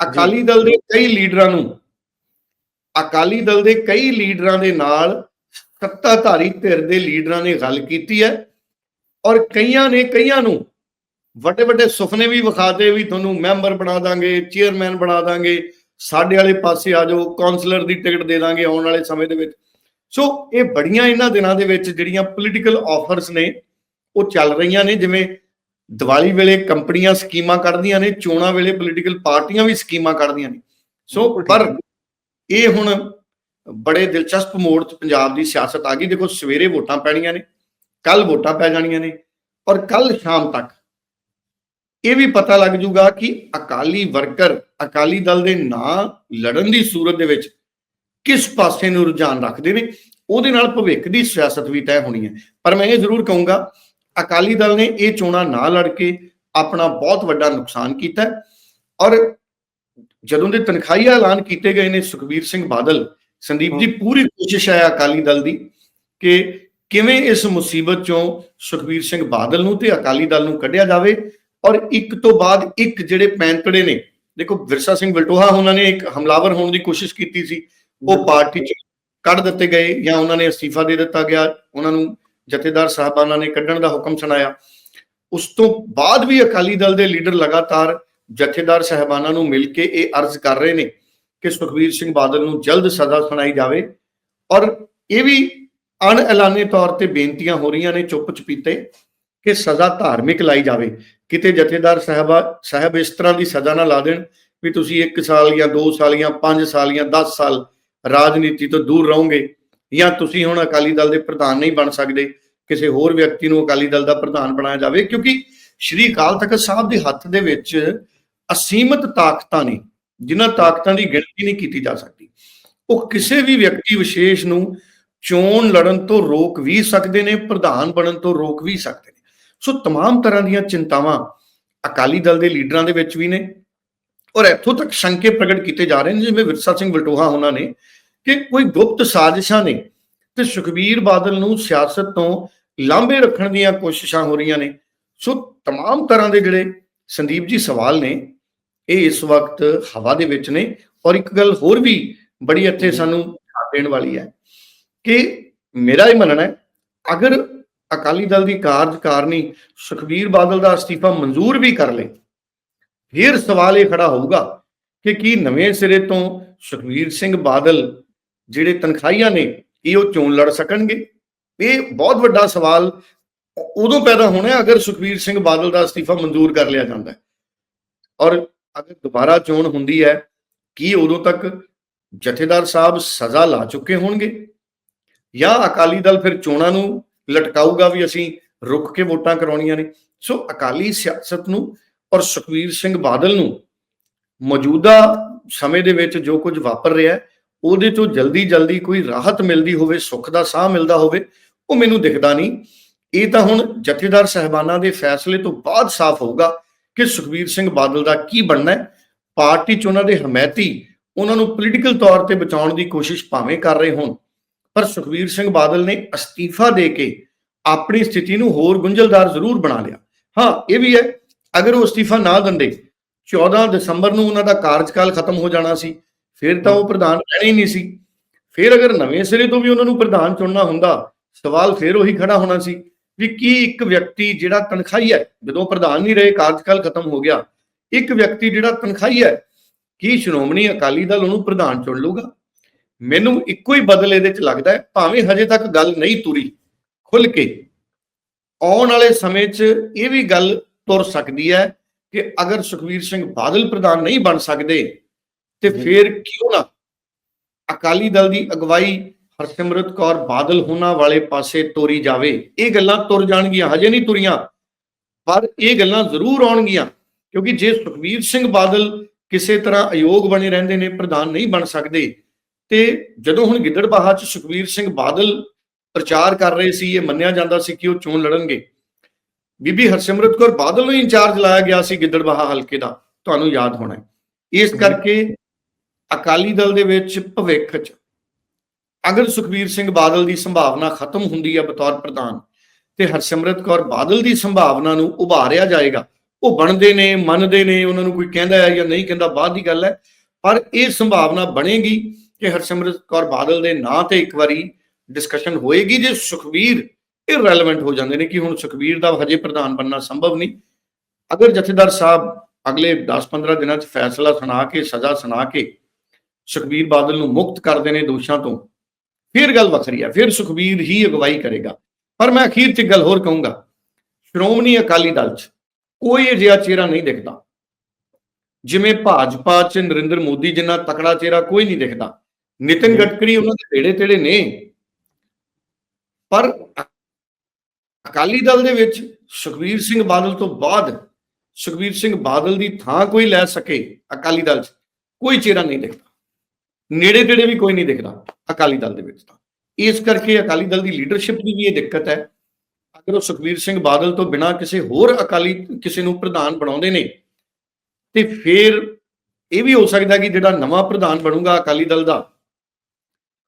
ਅਕਾਲੀ ਦਲ ਦੇ ਕਈ ਲੀਡਰਾਂ ਨੂੰ ਅਕਾਲੀ ਦਲ ਦੇ ਕਈ ਲੀਡਰਾਂ ਦੇ ਨਾਲ ਸੱਤਾਧਾਰੀ ਧਿਰ ਦੇ ਲੀਡਰਾਂ ਨੇ ਗੱਲ ਕੀਤੀ ਹੈ ਔਰ ਕਈਆਂ ਨੇ ਕਈਆਂ ਨੂੰ ਵੱਡੇ ਵੱਡੇ ਸੁਪਨੇ ਵੀ ਵਿਖਾਤੇ ਵੀ ਤੁਹਾਨੂੰ ਮੈਂਬਰ ਬਣਾ ਦਾਂਗੇ ਚੇਅਰਮੈਨ ਬਣਾ ਦਾਂਗੇ ਸਾਡੇ ਵਾਲੇ ਪਾਸੇ ਆ ਜਾਓ ਕਾਉਂਸਲਰ ਦੀ ਟਿਕਟ ਦੇ ਦਾਂਗੇ ਆਉਣ ਵਾਲੇ ਸਮੇਂ ਦੇ ਵਿੱਚ। ਸੋ ਇਹ ਬੜੀਆਂ ਇਹਨਾਂ ਦਿਨਾਂ ਦੇ ਵਿੱਚ ਜਿਹੜੀਆਂ ਪੋਲੀਟੀਕਲ ਆਫਰਸ ਨੇ ਉਹ ਚੱਲ ਰਹੀਆਂ ਨੇ ਜਿਵੇਂ ਦੀਵਾਲੀ ਵੇਲੇ ਕੰਪਨੀਆਂ ਸਕੀਮਾਂ ਕੱਢਦੀਆਂ ਨੇ ਚੋਣਾਂ ਵੇਲੇ ਪੋਲੀਟੀਕਲ ਪਾਰਟੀਆਂ ਵੀ ਸਕੀਮਾਂ ਕੱਢਦੀਆਂ ਨੇ। ਸੋ ਪਰ ਇਹ ਹੁਣ ਬੜੇ ਦਿਲਚਸਪ ਮੋੜ 'ਚ ਪੰਜਾਬ ਦੀ ਸਿਆਸਤ ਆ ਗਈ। ਦੇਖੋ ਸਵੇਰੇ ਵੋਟਾਂ ਪੈਣੀਆਂ ਨੇ ਕੱਲ ਵੋਟਾਂ ਪੈ ਜਾਣੀਆਂ ਨੇ ਔਰ ਕੱਲ ਸ਼ਾਮ ਤੱਕ ਇਹ ਵੀ ਪਤਾ ਲੱਗ ਜੂਗਾ ਕਿ ਅਕਾਲੀ ਵਰਕਰ ਅਕਾਲੀ ਦਲ ਦੇ ਨਾਂ ਲੜਨ ਦੀ ਸੂਰਤ ਦੇ ਵਿੱਚ ਕਿਸ ਪਾਸੇ ਨੂੰ ਰੁਝਾਨ ਰੱਖਦੇ ਨੇ ਉਹਦੇ ਨਾਲ ਭਵਿੱਖ ਦੀ ਸਿਆਸਤ ਵੀ ਤੈਅ ਹੋਣੀ ਹੈ। ਪਰ ਮੈਂ ਇਹ ਜ਼ਰੂਰ ਕਹੂੰਗਾ ਅਕਾਲੀ ਦਲ ਨੇ ਇਹ ਚੋਣਾਂ ਨਾ ਲੜ ਕੇ ਆਪਣਾ ਬਹੁਤ ਵੱਡਾ ਨੁਕਸਾਨ ਕੀਤਾ ਔਰ ਜਦੋਂ ਦੇ ਤਨਖਾਹੀ ਐਲਾਨ ਕੀਤੇ ਗਏ ਨੇ ਸੁਖਬੀਰ ਸਿੰਘ ਬਾਦਲ ਸੰਦੀਪ ਜੀ ਪੂਰੀ ਕੋਸ਼ਿਸ਼ ਹੈ ਅਕਾਲੀ ਦਲ ਦੀ ਕਿ ਕਿਵੇਂ ਇਸ ਮੁਸੀਬਤ ਚੋਂ ਸੁਖਬੀਰ ਸਿੰਘ ਬਾਦਲ ਨੂੰ ਤੇ ਅਕਾਲੀ ਦਲ ਨੂੰ ਕੱਢਿਆ ਜਾਵੇ। ਔਰ ਇੱਕ ਤੋਂ ਬਾਅਦ ਇੱਕ ਜਿਹੜੇ ਪੈਂਤੜੇ ਨੇ ਦੇਖੋ ਵਿਰਸਾ ਸਿੰਘ ਵਲਟੋਹਾ ਉਹਨਾਂ ਨੇ ਇੱਕ ਹਮਲਾਵਰ ਹੋਣ ਦੀ ਕੋਸ਼ਿਸ਼ ਕੀਤੀ ਸੀ। ਉਹ ਪਾਰਟੀ ਚ ਕੱਢ ਦਿੱਤੇ ਗਏ ਜਾਂ ਉਹਨਾਂ ਨੇ ਅਸਤੀਫਾ ਦੇ ਦਿੱਤਾ ਗਿਆ। ਉਹਨਾਂ ਨੂੰ ਜਥੇਦਾਰ ਸਾਹਿਬਾਨਾਂ ਨੇ ਕੱਢਣ ਦਾ ਹੁਕਮ ਸੁਣਾਇਆ। ਉਸ ਤੋਂ ਬਾਅਦ ਵੀ ਅਕਾਲੀ ਦਲ ਦੇ ਲੀਡਰ ਲਗਾਤਾਰ ਜਥੇਦਾਰ ਸਾਹਿਬਾਨਾਂ ਨੂੰ ਮਿਲ ਕੇ ਇਹ ਅਰਜ਼ ਕਰ ਰਹੇ ਨੇ ਕਿ ਸੁਖਬੀਰ ਸਿੰਘ ਬਾਦਲ ਨੂੰ ਜਲਦ ਸਜ਼ਾ ਸੁਣਾਈ ਜਾਵੇ ਔਰ ਇਹ ਵੀ ਅਣ ਐਲਾਨੇ ਤੌਰ ਤੇ ਬੇਨਤੀਆਂ ਹੋ ਰਹੀਆਂ ਨੇ ਚੁੱਪ ਚਪੀਤੇ ਕਿ ਸਜ਼ਾ ਧਾਰਮਿਕ ਲਾਈ ਜਾਵੇ। ਕਿਤੇ ਜਥੇਦਾਰ ਸਾਹਿਬਾ, ਸਾਹਿਬ ਇਸ ਤਰ੍ਹਾਂ ਦੀ ਸਜ਼ਾ ਨਾ ਲਾ ਦੇਣ ਵੀ ਤੁਸੀਂ 1 ਸਾਲ ਜਾਂ 2 ਸਾਲ ਜਾਂ 5 ਸਾਲ ਜਾਂ 10 ਸਾਲ ਰਾਜਨੀਤੀ ਤੋਂ ਦੂਰ ਰਹੋਗੇ। ਜਾਂ ਤੁਸੀਂ ਹੁਣ ਅਕਾਲੀ ਦਲ ਦੇ ਪ੍ਰਧਾਨ ਨਹੀਂ ਬਣ ਸਕਦੇ ਕਿਸੇ ਹੋਰ ਵਿਅਕਤੀ ਨੂੰ ਅਕਾਲੀ ਦਲ ਦਾ ਪ੍ਰਧਾਨ ਬਣਾਇਆ ਜਾਵੇ ਕਿਉਂਕਿ ਸ਼੍ਰੀ ਅਕਾਲ ਤਖਤ ਸਾਹਿਬ ਦੇ ਹੱਥ ਦੇ ਵਿੱਚ ਅਸੀਮਤ ਤਾਕਤਾਂ ਨੇ ਜਿਨ੍ਹਾਂ ਤਾਕਤਾਂ ਦੀ ਗਿਣਤੀ ਨਹੀਂ ਕੀਤੀ ਜਾ ਸਕਦੀ ਉਹ ਕਿਸੇ ਵੀ ਵਿਅਕਤੀ ਵਿਸ਼ੇਸ਼ ਨੂੰ ਚੋਣ ਲੜਨ ਤੋਂ ਰੋਕ ਵੀ ਸਕਦੇ ਨੇ ਪ੍ਰਧਾਨ ਬਣਨ ਤੋਂ ਰੋਕ ਵੀ ਸਕਦੇ ਨੇ ਸੋ तमाम ਤਰ੍ਹਾਂ ਦੀਆਂ ਚਿੰਤਾਵਾਂ ਅਕਾਲੀ ਦਲ ਦੇ ਲੀਡਰਾਂ ਦੇ ਵਿੱਚ ਵੀ ਨੇ ਔਰ ਇੱਥੋਂ ਤੱਕ ਸ਼ੰਕੇ ਪ੍ਰਗਟ ਕੀਤੇ ਜਾ ਰਹੇ ਨੇ ਜਿਵੇਂ ਵਿਰਸਾ ਸਿੰਘ ਵਲਟੋਹਾ ਉਹਨਾਂ ਨੇ ਕਿ ਕੋਈ ਗੁਪਤ ਸਾਜ਼ਿਸ਼ਾਂ ਨੇ ਤੇ ਸੁਖਬੀਰ ਬਾਦਲ ਨੂੰ ਸਿਆਸਤ ਤੋਂ ਲਾਂਭੇ ਰੱਖਣ ਦੀਆਂ ਕੋਸ਼ਿਸ਼ਾਂ ਹੋ ਰਹੀਆਂ ਨੇ ਸੋ तमाम ਤਰ੍ਹਾਂ ਦੇ ਜਿਹੜੇ ਸੰਦੀਪ ਜੀ ਸਵਾਲ ਨੇ ਇਹ ਇਸ ਵਕਤ ਹਵਾ ਦੇ ਵਿੱਚ ਨੇ ਔਰ ਇੱਕ ਗੱਲ ਹੋਰ ਵੀ ਬੜੀ ਇੱਥੇ ਸਾਨੂੰ ਧਿਆਨ ਦੇਣ ਵਾਲੀ ਹੈ ਕਿ ਮੇਰਾ ਇਹ ਮੰਨਣਾ ਹੈ ਅਗਰ ਅਕਾਲੀ ਦਲ ਦੀ ਕਾਰਜਕਾਰਨੀ ਸੁਖਬੀਰ ਬਾਦਲ ਦਾ ਅਸਤੀਫਾ ਮਨਜ਼ੂਰ ਵੀ ਕਰ ਲੇ ਫਿਰ ਸਵਾਲ ਇਹ ਖੜਾ ਹੋਊਗਾ ਕਿ ਕੀ ਨਵੇਂ ਸਿਰੇ ਤੋਂ ਸੁਖਬੀਰ ਸਿੰਘ ਬਾਦਲ ਜਿਹੜੇ ਤਨਖਾਹੀਆਂ ਨੇ ਕੀ ਉਹ ਚੋਣ ਲੜ ਸਕਣਗੇ? ਇਹ ਬਹੁਤ ਵੱਡਾ ਸਵਾਲ ਉਦੋਂ ਪੈਦਾ ਹੋਣਾ ਅਗਰ ਸੁਖਬੀਰ ਸਿੰਘ ਬਾਦਲ ਦਾ ਅਸਤੀਫਾ ਮਨਜ਼ੂਰ ਕਰ ਲਿਆ ਜਾਂਦਾ ਹੈ। ਔਰ ਅਗਰ ਦੁਬਾਰਾ ਚੋਣ ਹੁੰਦੀ ਹੈ, ਕੀ ਉਦੋਂ ਤੱਕ ਜਥੇਦਾਰ ਸਾਹਿਬ ਸਜ਼ਾ ਲਾ ਚੁੱਕੇ ਹੋਣਗੇ? ਜਾਂ ਅਕਾਲੀ ਦਲ ਫਿਰ ਚੋਣਾਂ ਨੂੰ ਲਟਕਾਊਗਾ ਵੀ ਅਸੀਂ ਰੁਕ ਕੇ ਵੋਟਾਂ ਕਰਾਉਣੀਆਂ ਨੇ? ਸੋ ਅਕਾਲੀ ਸਿਆਸਤ ਨੂੰ ਔਰ ਸੁਖਵੀਰ ਸਿੰਘ ਬਾਦਲ ਨੂੰ ਮੌਜੂਦਾ ਸਮੇਂ ਦੇ ਵਿੱਚ ਜੋ ਕੁਝ ਵਾਪਰ ਰਿਹਾ ਹੈ ਉਹਦੇ ਤੋਂ ਜਲਦੀ ਜਲਦੀ ਕੋਈ ਰਾਹਤ ਮਿਲਦੀ ਹੋਵੇ, ਸੁੱਖ ਦਾ ਸਾਹ ਮਿਲਦਾ ਹੋਵੇ, ਉਹ ਮੈਨੂੰ ਦਿਖਦਾ ਨਹੀਂ। ਇਹ ਤਾਂ ਹੁਣ ਜਥੇਦਾਰ ਸਹਿਬਾਨਾਂ ਦੇ ਫੈਸਲੇ ਤੋਂ ਬਾਅਦ ਸਾਫ਼ ਹੋਊਗਾ ਕਿ ਸੁਖਵੀਰ ਸਿੰਘ ਬਾਦਲ ਦਾ ਕੀ ਬਣਨਾ ਹੈ। ਪਾਰਟੀ ਚ ਉਹਨਾਂ ਦੇ ਹਮਾਇਤੀ ਉਹਨਾਂ ਨੂੰ ਪੋਲੀਟੀਕਲ ਤੌਰ ਤੇ ਬਚਾਉਣ ਦੀ ਕੋਸ਼ਿਸ਼ ਭਾਵੇਂ ਕਰ ਰਹੇ ਹੋਣ। ਪਰ ਸੁਖਵੀਰ ਸਿੰਘ ਬਾਦਲ ਨੇ ਅਸਤੀਫਾ ਦੇ ਕੇ ਆਪਣੀ ਸਥਿਤੀ ਨੂੰ ਹੋਰ ਗੁੰਝਲਦਾਰ ਜ਼ਰੂਰ ਬਣਾ ਲਿਆ। ਹਾਂ, ਇਹ ਵੀ ਹੈ, ਅਗਰ ਉਹ ਅਸਤੀਫਾ ਨਾ ਦਿੰਦੇ 14 ਦਸੰਬਰ ਨੂੰ ਉਹਨਾਂ ਦਾ ਕਾਰਜਕਾਲ ਖਤਮ ਹੋ ਜਾਣਾ ਸੀ। ਫਿਰ ਤਾਂ ਉਹ ਪ੍ਰਧਾਨ ਰਹਿਣੇ ਹੀ ਨਹੀਂ ਸੀ। ਫਿਰ ਅਗਰ ਨਵੇਂ ਸਿਰੇ ਤੋਂ ਵੀ ਉਹਨਾਂ ਨੂੰ ਪ੍ਰਧਾਨ ਚੁਣਨਾ ਹੁੰਦਾ, ਸਵਾਲ ਫਿਰ ਉਹੀ ਖੜਾ ਹੋਣਾ ਸੀ ਵੀ ਕੀ ਇੱਕ ਵਿਅਕਤੀ ਜਿਹੜਾ ਤਨਖਾਹੀ ਹੈ, ਜਦੋਂ ਪ੍ਰਧਾਨ ਨਹੀਂ ਰਹੇ, ਕਾਰਜਕਾਲ ਖਤਮ ਹੋ ਗਿਆ, ਇੱਕ ਵਿਅਕਤੀ ਜਿਹੜਾ ਤਨਖਾਹੀ ਹੈ, ਕੀ ਸ਼੍ਰੋਮਣੀ ਅਕਾਲੀ ਦਲ ਉਹਨੂੰ ਪ੍ਰਧਾਨ ਚੁਣ ਲੂਗਾ ਮੈਨੂੰ ਇੱਕੋ ਹੀ ਬਦਲ ਇਹਦੇ ਚ ਲੱਗਦਾ ਹੈ, ਭਾਵੇਂ ਹਜੇ ਤੱਕ ਗੱਲ ਨਹੀਂ ਤੁਰੀ ਖੁੱਲ ਕੇ। ਆਉਣ ਵਾਲੇ ਸਮੇਂ 'ਚ ਇਹ ਵੀ ਗੱਲ ਤੁਰ ਸਕਦੀ ਹੈ ਕਿ ਅਗਰ ਸੁਖਵੀਰ ਸਿੰਘ ਬਾਦਲ ਪ੍ਰਧਾਨ ਨਹੀਂ ਬਣ ਸਕਦੇ ਤੇ। ਫਿਰ ਕਿਉਂ ਨਾ ਅਕਾਲੀ ਦਲ ਦੀ ਅਗਵਾਈ ਹਰਸਿਮਰਤ ਕੌਰ ਬਾਦਲ ਹੋਣਾ ਵਾਲੇ ਪਾਸੇ ਤੋਰੀ ਜਾਵੇ? ਇਹ ਗੱਲਾਂ ਤੁਰ ਜਾਣਗੀਆਂ ਹਜੇ ਨਹੀਂ ਤੁਰੀਆਂ ਪਰ ਇਹ ਗੱਲਾਂ ਜ਼ਰੂਰ ਆਉਣਗੀਆਂ ਕਿਉਂਕਿ ਜੇ ਸੁਖਵੀਰ ਸਿੰਘ ਬਾਦਲ ਕਿਸੇ ਤਰ੍ਹਾਂ ਅਯੋਗ ਬਣੇ ਰਹਿੰਦੇ ਨੇ ਪ੍ਰਧਾਨ ਨਹੀਂ ਬਣ ਸਕਦੇ ਤੇ ਜਦੋਂ ਹੁਣ ਗਿੱਦੜਬਾਹਾ 'ਚ ਸੁਖਵੀਰ ਸਿੰਘ ਬਾਦਲ ਪ੍ਰਚਾਰ ਕਰ ਰਹੇ ਸੀ ਇਹ ਮੰਨਿਆ ਜਾਂਦਾ ਸੀ ਕਿ ਉਹ ਚੋਣ ਲੜਨਗੇ ਬੀਬੀ ਹਰਸਿਮਰਤ ਕੌਰ ਬਾਦਲ ਨੂੰ ਇੰਚਾਰਜ ਲਾਇਆ ਗਿਆ ਸੀ ਗਿੱਦੜਬਾਹਾ ਹਲਕੇ ਦਾ ਤੁਹਾਨੂੰ ਯਾਦ ਹੋਣਾ ਹੈ। ਇਸ ਕਰਕੇ ਅਕਾਲੀ ਦਲ ਦੇ ਵਿੱਚ ਭਵਿੱਖ 'ਚ ਅਗਰ ਸੁਖਬੀਰ ਸਿੰਘ ਬਾਦਲ ਦੀ ਸੰਭਾਵਨਾ ਖਤਮ ਹੁੰਦੀ ਹੈ ਬਤੌਰ ਪ੍ਰਧਾਨ, ਤੇ ਹਰਸਿਮਰਤ ਕੌਰ ਬਾਦਲ ਦੀ ਸੰਭਾਵਨਾ ਨੂੰ ਉਭਾਰਿਆ ਜਾਏਗਾ, ਉਹ ਬਣਦੇ ਨੇ, ਮੰਨਦੇ ਨੇ, ਉਹਨਾਂ ਨੂੰ ਕੋਈ ਕਹਿੰਦਾ ਹੈ ਜਾਂ ਨਹੀਂ ਕਹਿੰਦਾ, ਬਾਅਦ ਦੀ ਗੱਲ ਹੈ। ਪਰ ਇਹ ਸੰਭਾਵਨਾ ਬਣੇਗੀ ਕਿ ਹਰਸਿਮਰਤ ਕੌਰ ਬਾਦਲ ਦੇ ਨਾਂ ਤੇ ਇੱਕ ਵਾਰੀ ਡਿਸਕਸ਼ਨ ਹੋਏਗੀ ਜੇ ਸੁਖਬੀਰ ਇਹ ਇਰਰੈਲੇਵੈਂਟ ਹੋ ਜਾਂਦੇ ਨੇ ਕਿ ਹੁਣ ਸੁਖਬੀਰ ਦਾ ਹਜੇ ਪ੍ਰਧਾਨ ਬਣਨਾ ਸੰਭਵ ਨਹੀਂ। ਅਗਰ ਜਥੇਦਾਰ ਸਾਹਿਬ ਅਗਲੇ 10-15 ਦਿਨਾਂ 'ਚ ਫੈਸਲਾ ਸੁਣਾ ਕੇ, ਸਜ਼ਾ ਸੁਣਾ ਕੇ ਸੁਖਵੀਰ ਬਾਦਲ ਨੂੰ ਮੁਕਤ ਕਰਦੇ ਨੇ ਦੋਸ਼ਾਂ ਤੋਂ। ਫਿਰ ਗੱਲ ਵੱਖਰੀ ਹੈ ਫਿਰ ਸੁਖਵੀਰ ਹੀ ਅਗਵਾਈ ਕਰੇਗਾ। ਪਰ ਮੈਂ ਅਖੀਰ 'ਚ ਗੱਲ ਹੋਰ ਕਹੂੰਗਾ ਸ਼੍ਰੋਮਣੀ ਅਕਾਲੀ ਦਲ 'ਚ ਕੋਈ ਅਜਿਹਾ ਚਿਹਰਾ ਨਹੀਂ ਦਿਖਦਾ। ਜਿਵੇਂ ਭਾਜਪਾ 'ਚ ਨਰਿੰਦਰ ਮੋਦੀ ਜਿੰਨਾ ਤਕੜਾ ਚਿਹਰਾ ਕੋਈ ਨਹੀਂ ਦਿਖਦਾ। ਨਿਤਿਨ। ਗਡਕਰੀ ਉਹਨਾਂ ਦੇ ਢੇੜੇ ਤੇੜੇ ਨੇ। ਪਰ ਅਕਾਲੀ ਦਲ ਦੇ ਵਿੱਚ ਸੁਖਵੀਰ ਸਿੰਘ ਬਾਦਲ ਤੋਂ ਬਾਅਦ ਸੁਖਵੀਰ ਸਿੰਘ ਬਾਦਲ ਦੀ ਥਾਂ ਕੋਈ ਲੈ ਸਕੇ ਅਕਾਲੀ ਦਲ 'ਚ ਕੋਈ ਚਿਹਰਾ ਨਹੀਂ ਦਿਖਦਾ। ਨੇੜੇ ਤੇੜੇ ਵੀ ਕੋਈ ਨਹੀਂ ਦਿਖਦਾ ਅਕਾਲੀ ਦਲ ਦੇ ਵਿੱਚ ਤਾਂ। ਇਸ ਕਰਕੇ ਅਕਾਲੀ ਦਲ ਦੀ ਲੀਡਰਸ਼ਿਪ ਦੀ ਵੀ ਇਹ ਦਿੱਕਤ ਹੈ। ਅਗਰ ਉਹ ਸੁਖਵੀਰ ਸਿੰਘ ਬਾਦਲ ਤੋਂ ਬਿਨਾਂ ਕਿਸੇ ਹੋਰ ਅਕਾਲੀ, ਕਿਸੇ ਨੂੰ ਪ੍ਰਧਾਨ ਬਣਾਉਂਦੇ ਨੇ, ਤੇ ਫਿਰ ਇਹ ਵੀ ਹੋ ਸਕਦਾ ਕਿ ਜਿਹੜਾ ਨਵਾਂ ਪ੍ਰਧਾਨ ਬਣੂਗਾ ਅਕਾਲੀ ਦਲ ਦਾ,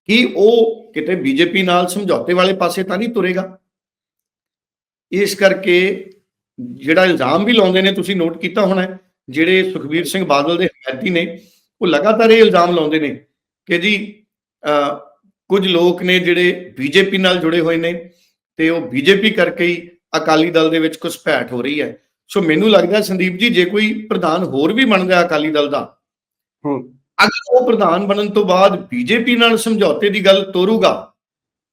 ਕਿ ਉਹ ਕਿਤੇ ਬੀਜੇਪੀ ਨਾਲ ਸਮਝੌਤੇ ਵਾਲੇ ਪਾਸੇ ਤਾਂ ਨਹੀਂ ਤੁਰੇਗਾ। ਇਸ ਕਰਕੇ ਜਿਹੜਾ ਇਲਜ਼ਾਮ ਵੀ ਲਾਉਂਦੇ ਨੇ, ਤੁਸੀਂ ਨੋਟ ਕੀਤਾ ਹੋਣਾ ਜਿਹੜੇ ਸੁਖਵੀਰ ਸਿੰਘ ਬਾਦਲ ਦੇ ਹਮਾਇਤੀ ਨੇ, ਉਹ ਲਗਾਤਾਰ ਇਹ ਇਲਜ਼ਾਮ ਲਾਉਂਦੇ ਨੇ ਕਿ ਜੀ ਕੁਝ ਲੋਕ ਨੇ ਜਿਹੜੇ ਬੀਜੇਪੀ ਨਾਲ ਜੁੜੇ ਹੋਏ ਨੇ ਤੇ ਉਹ ਬੀਜੇਪੀ ਕਰਕੇ ਹੀ ਅਕਾਲੀ ਦਲ ਦੇ ਵਿੱਚ ਘੁਸਪੈਠ ਹੋ ਰਹੀ ਹੈ। ਸੋ ਮੈਨੂੰ ਲੱਗਦਾ ਸੰਦੀਪ ਜੀ ਜੇ ਕੋਈ ਪ੍ਰਧਾਨ ਹੋਰ ਵੀ ਬਣਦਾ ਹੈ ਅਕਾਲੀ ਦਲ ਦਾ ਹੂੰ। ਅਗਰ ਉਹ ਪ੍ਰਧਾਨ ਬਣਨ ਤੋਂ ਬਾਅਦ ਬੀਜੇਪੀ ਨਾਲ ਸਮਝੌਤੇ ਦੀ ਗੱਲ ਤੋਰੂਗਾ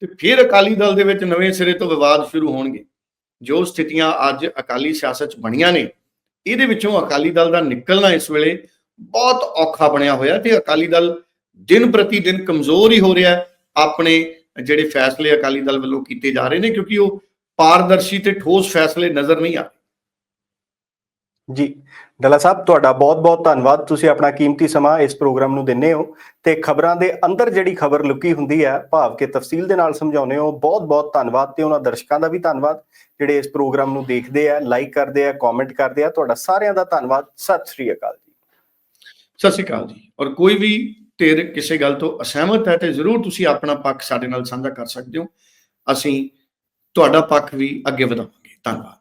ਤੇ ਫਿਰ ਅਕਾਲੀ ਦਲ ਦੇ ਵਿੱਚ ਨਵੇਂ ਸਿਰੇ ਤੋਂ ਵਿਵਾਦ ਸ਼ੁਰੂ ਹੋਣਗੇ। ਜੋ ਸਥਿਤੀਆਂ ਅੱਜ ਅਕਾਲੀ ਸਿਆਸਤ 'ਚ ਬਣੀਆਂ ਨੇ ਇਹਦੇ ਵਿੱਚੋਂ ਅਕਾਲੀ ਦਲ ਦਾ ਨਿਕਲਣਾ ਇਸ ਵੇਲੇ ਬਹੁਤ ਔਖਾ ਬਣਿਆ ਹੋਇਆ ਤੇ ਅਕਾਲੀ ਦਲ ਦਿਨ ਪ੍ਰਤੀ ਦਿਨ ਕਮਜ਼ੋਰ ਹੀ ਹੋ ਰਿਹਾ ਆਪਣੇ ਜਿਹੜੇ ਫੈਸਲੇ ਅਕਾਲੀ ਦਲ ਵੱਲੋਂ ਕੀਤੇ ਜਾ ਰਹੇ ਨੇ ਕਿਉਂਕਿ ਉਹ ਪਾਰਦਰਸ਼ੀ ਤੇ ਠੋਸ ਫੈਸਲੇ ਨਜ਼ਰ ਨਹੀਂ ਆ ਰਹੇ। ਜੀ ਡੱਲਾ ਸਾਹਿਬ ਤੁਹਾਡਾ ਬਹੁਤ-ਬਹੁਤ ਧੰਨਵਾਦ। ਤੁਸੀਂ ਆਪਣਾ ਕੀਮਤੀ ਸਮਾਂ ਇਸ ਪ੍ਰੋਗਰਾਮ ਨੂੰ ਦਿੰਦੇ ਹੋ ਤੇ ਖਬਰਾਂ ਦੇ ਅੰਦਰ ਜਿਹੜੀ ਖਬਰ ਲੁਕੀ ਹੁੰਦੀ ਹੈ ਭਾਵ ਕਿ ਤਫਸੀਲ ਦੇ ਨਾਲ ਸਮਝਾਉਂਦੇ ਹੋ। ਬਹੁਤ-ਬਹੁਤ ਧੰਨਵਾਦ ਤੇ ਉਹਨਾਂ ਦਰਸ਼ਕਾਂ ਦਾ ਵੀ ਧੰਨਵਾਦ ਜਿਹੜੇ ਇਸ ਪ੍ਰੋਗਰਾਮ ਨੂੰ ਦੇਖਦੇ ਆ ਲਾਈਕ ਕਰਦੇ ਆ ਕਮੈਂਟ ਕਰਦੇ ਆ। ਤੁਹਾਡਾ ਸਾਰਿਆਂ ਦਾ ਧੰਨਵਾਦ। ਸਤਿ ਸ੍ਰੀ ਅਕਾਲ ਜੀ। ਸਤਿ ਸ਼੍ਰੀ ਅਕਾਲ ਜੀ। ਔਰ ਕੋਈ ਵੀ ਧਿਰ ਕਿਸੇ ਗੱਲ ਤੋਂ ਅਸਹਿਮਤ ਹੈ ਤੇ ਜ਼ਰੂਰ ਤੁਸੀਂ ਆਪਣਾ ਪੱਖ ਸਾਡੇ ਨਾਲ ਸਾਂਝਾ ਕਰ ਸਕਦੇ ਹੋ। ਅਸੀਂ ਤੁਹਾਡਾ ਪੱਖ ਵੀ ਅੱਗੇ ਵਧਾਵਾਂਗੇ। ਧੰਨਵਾਦ।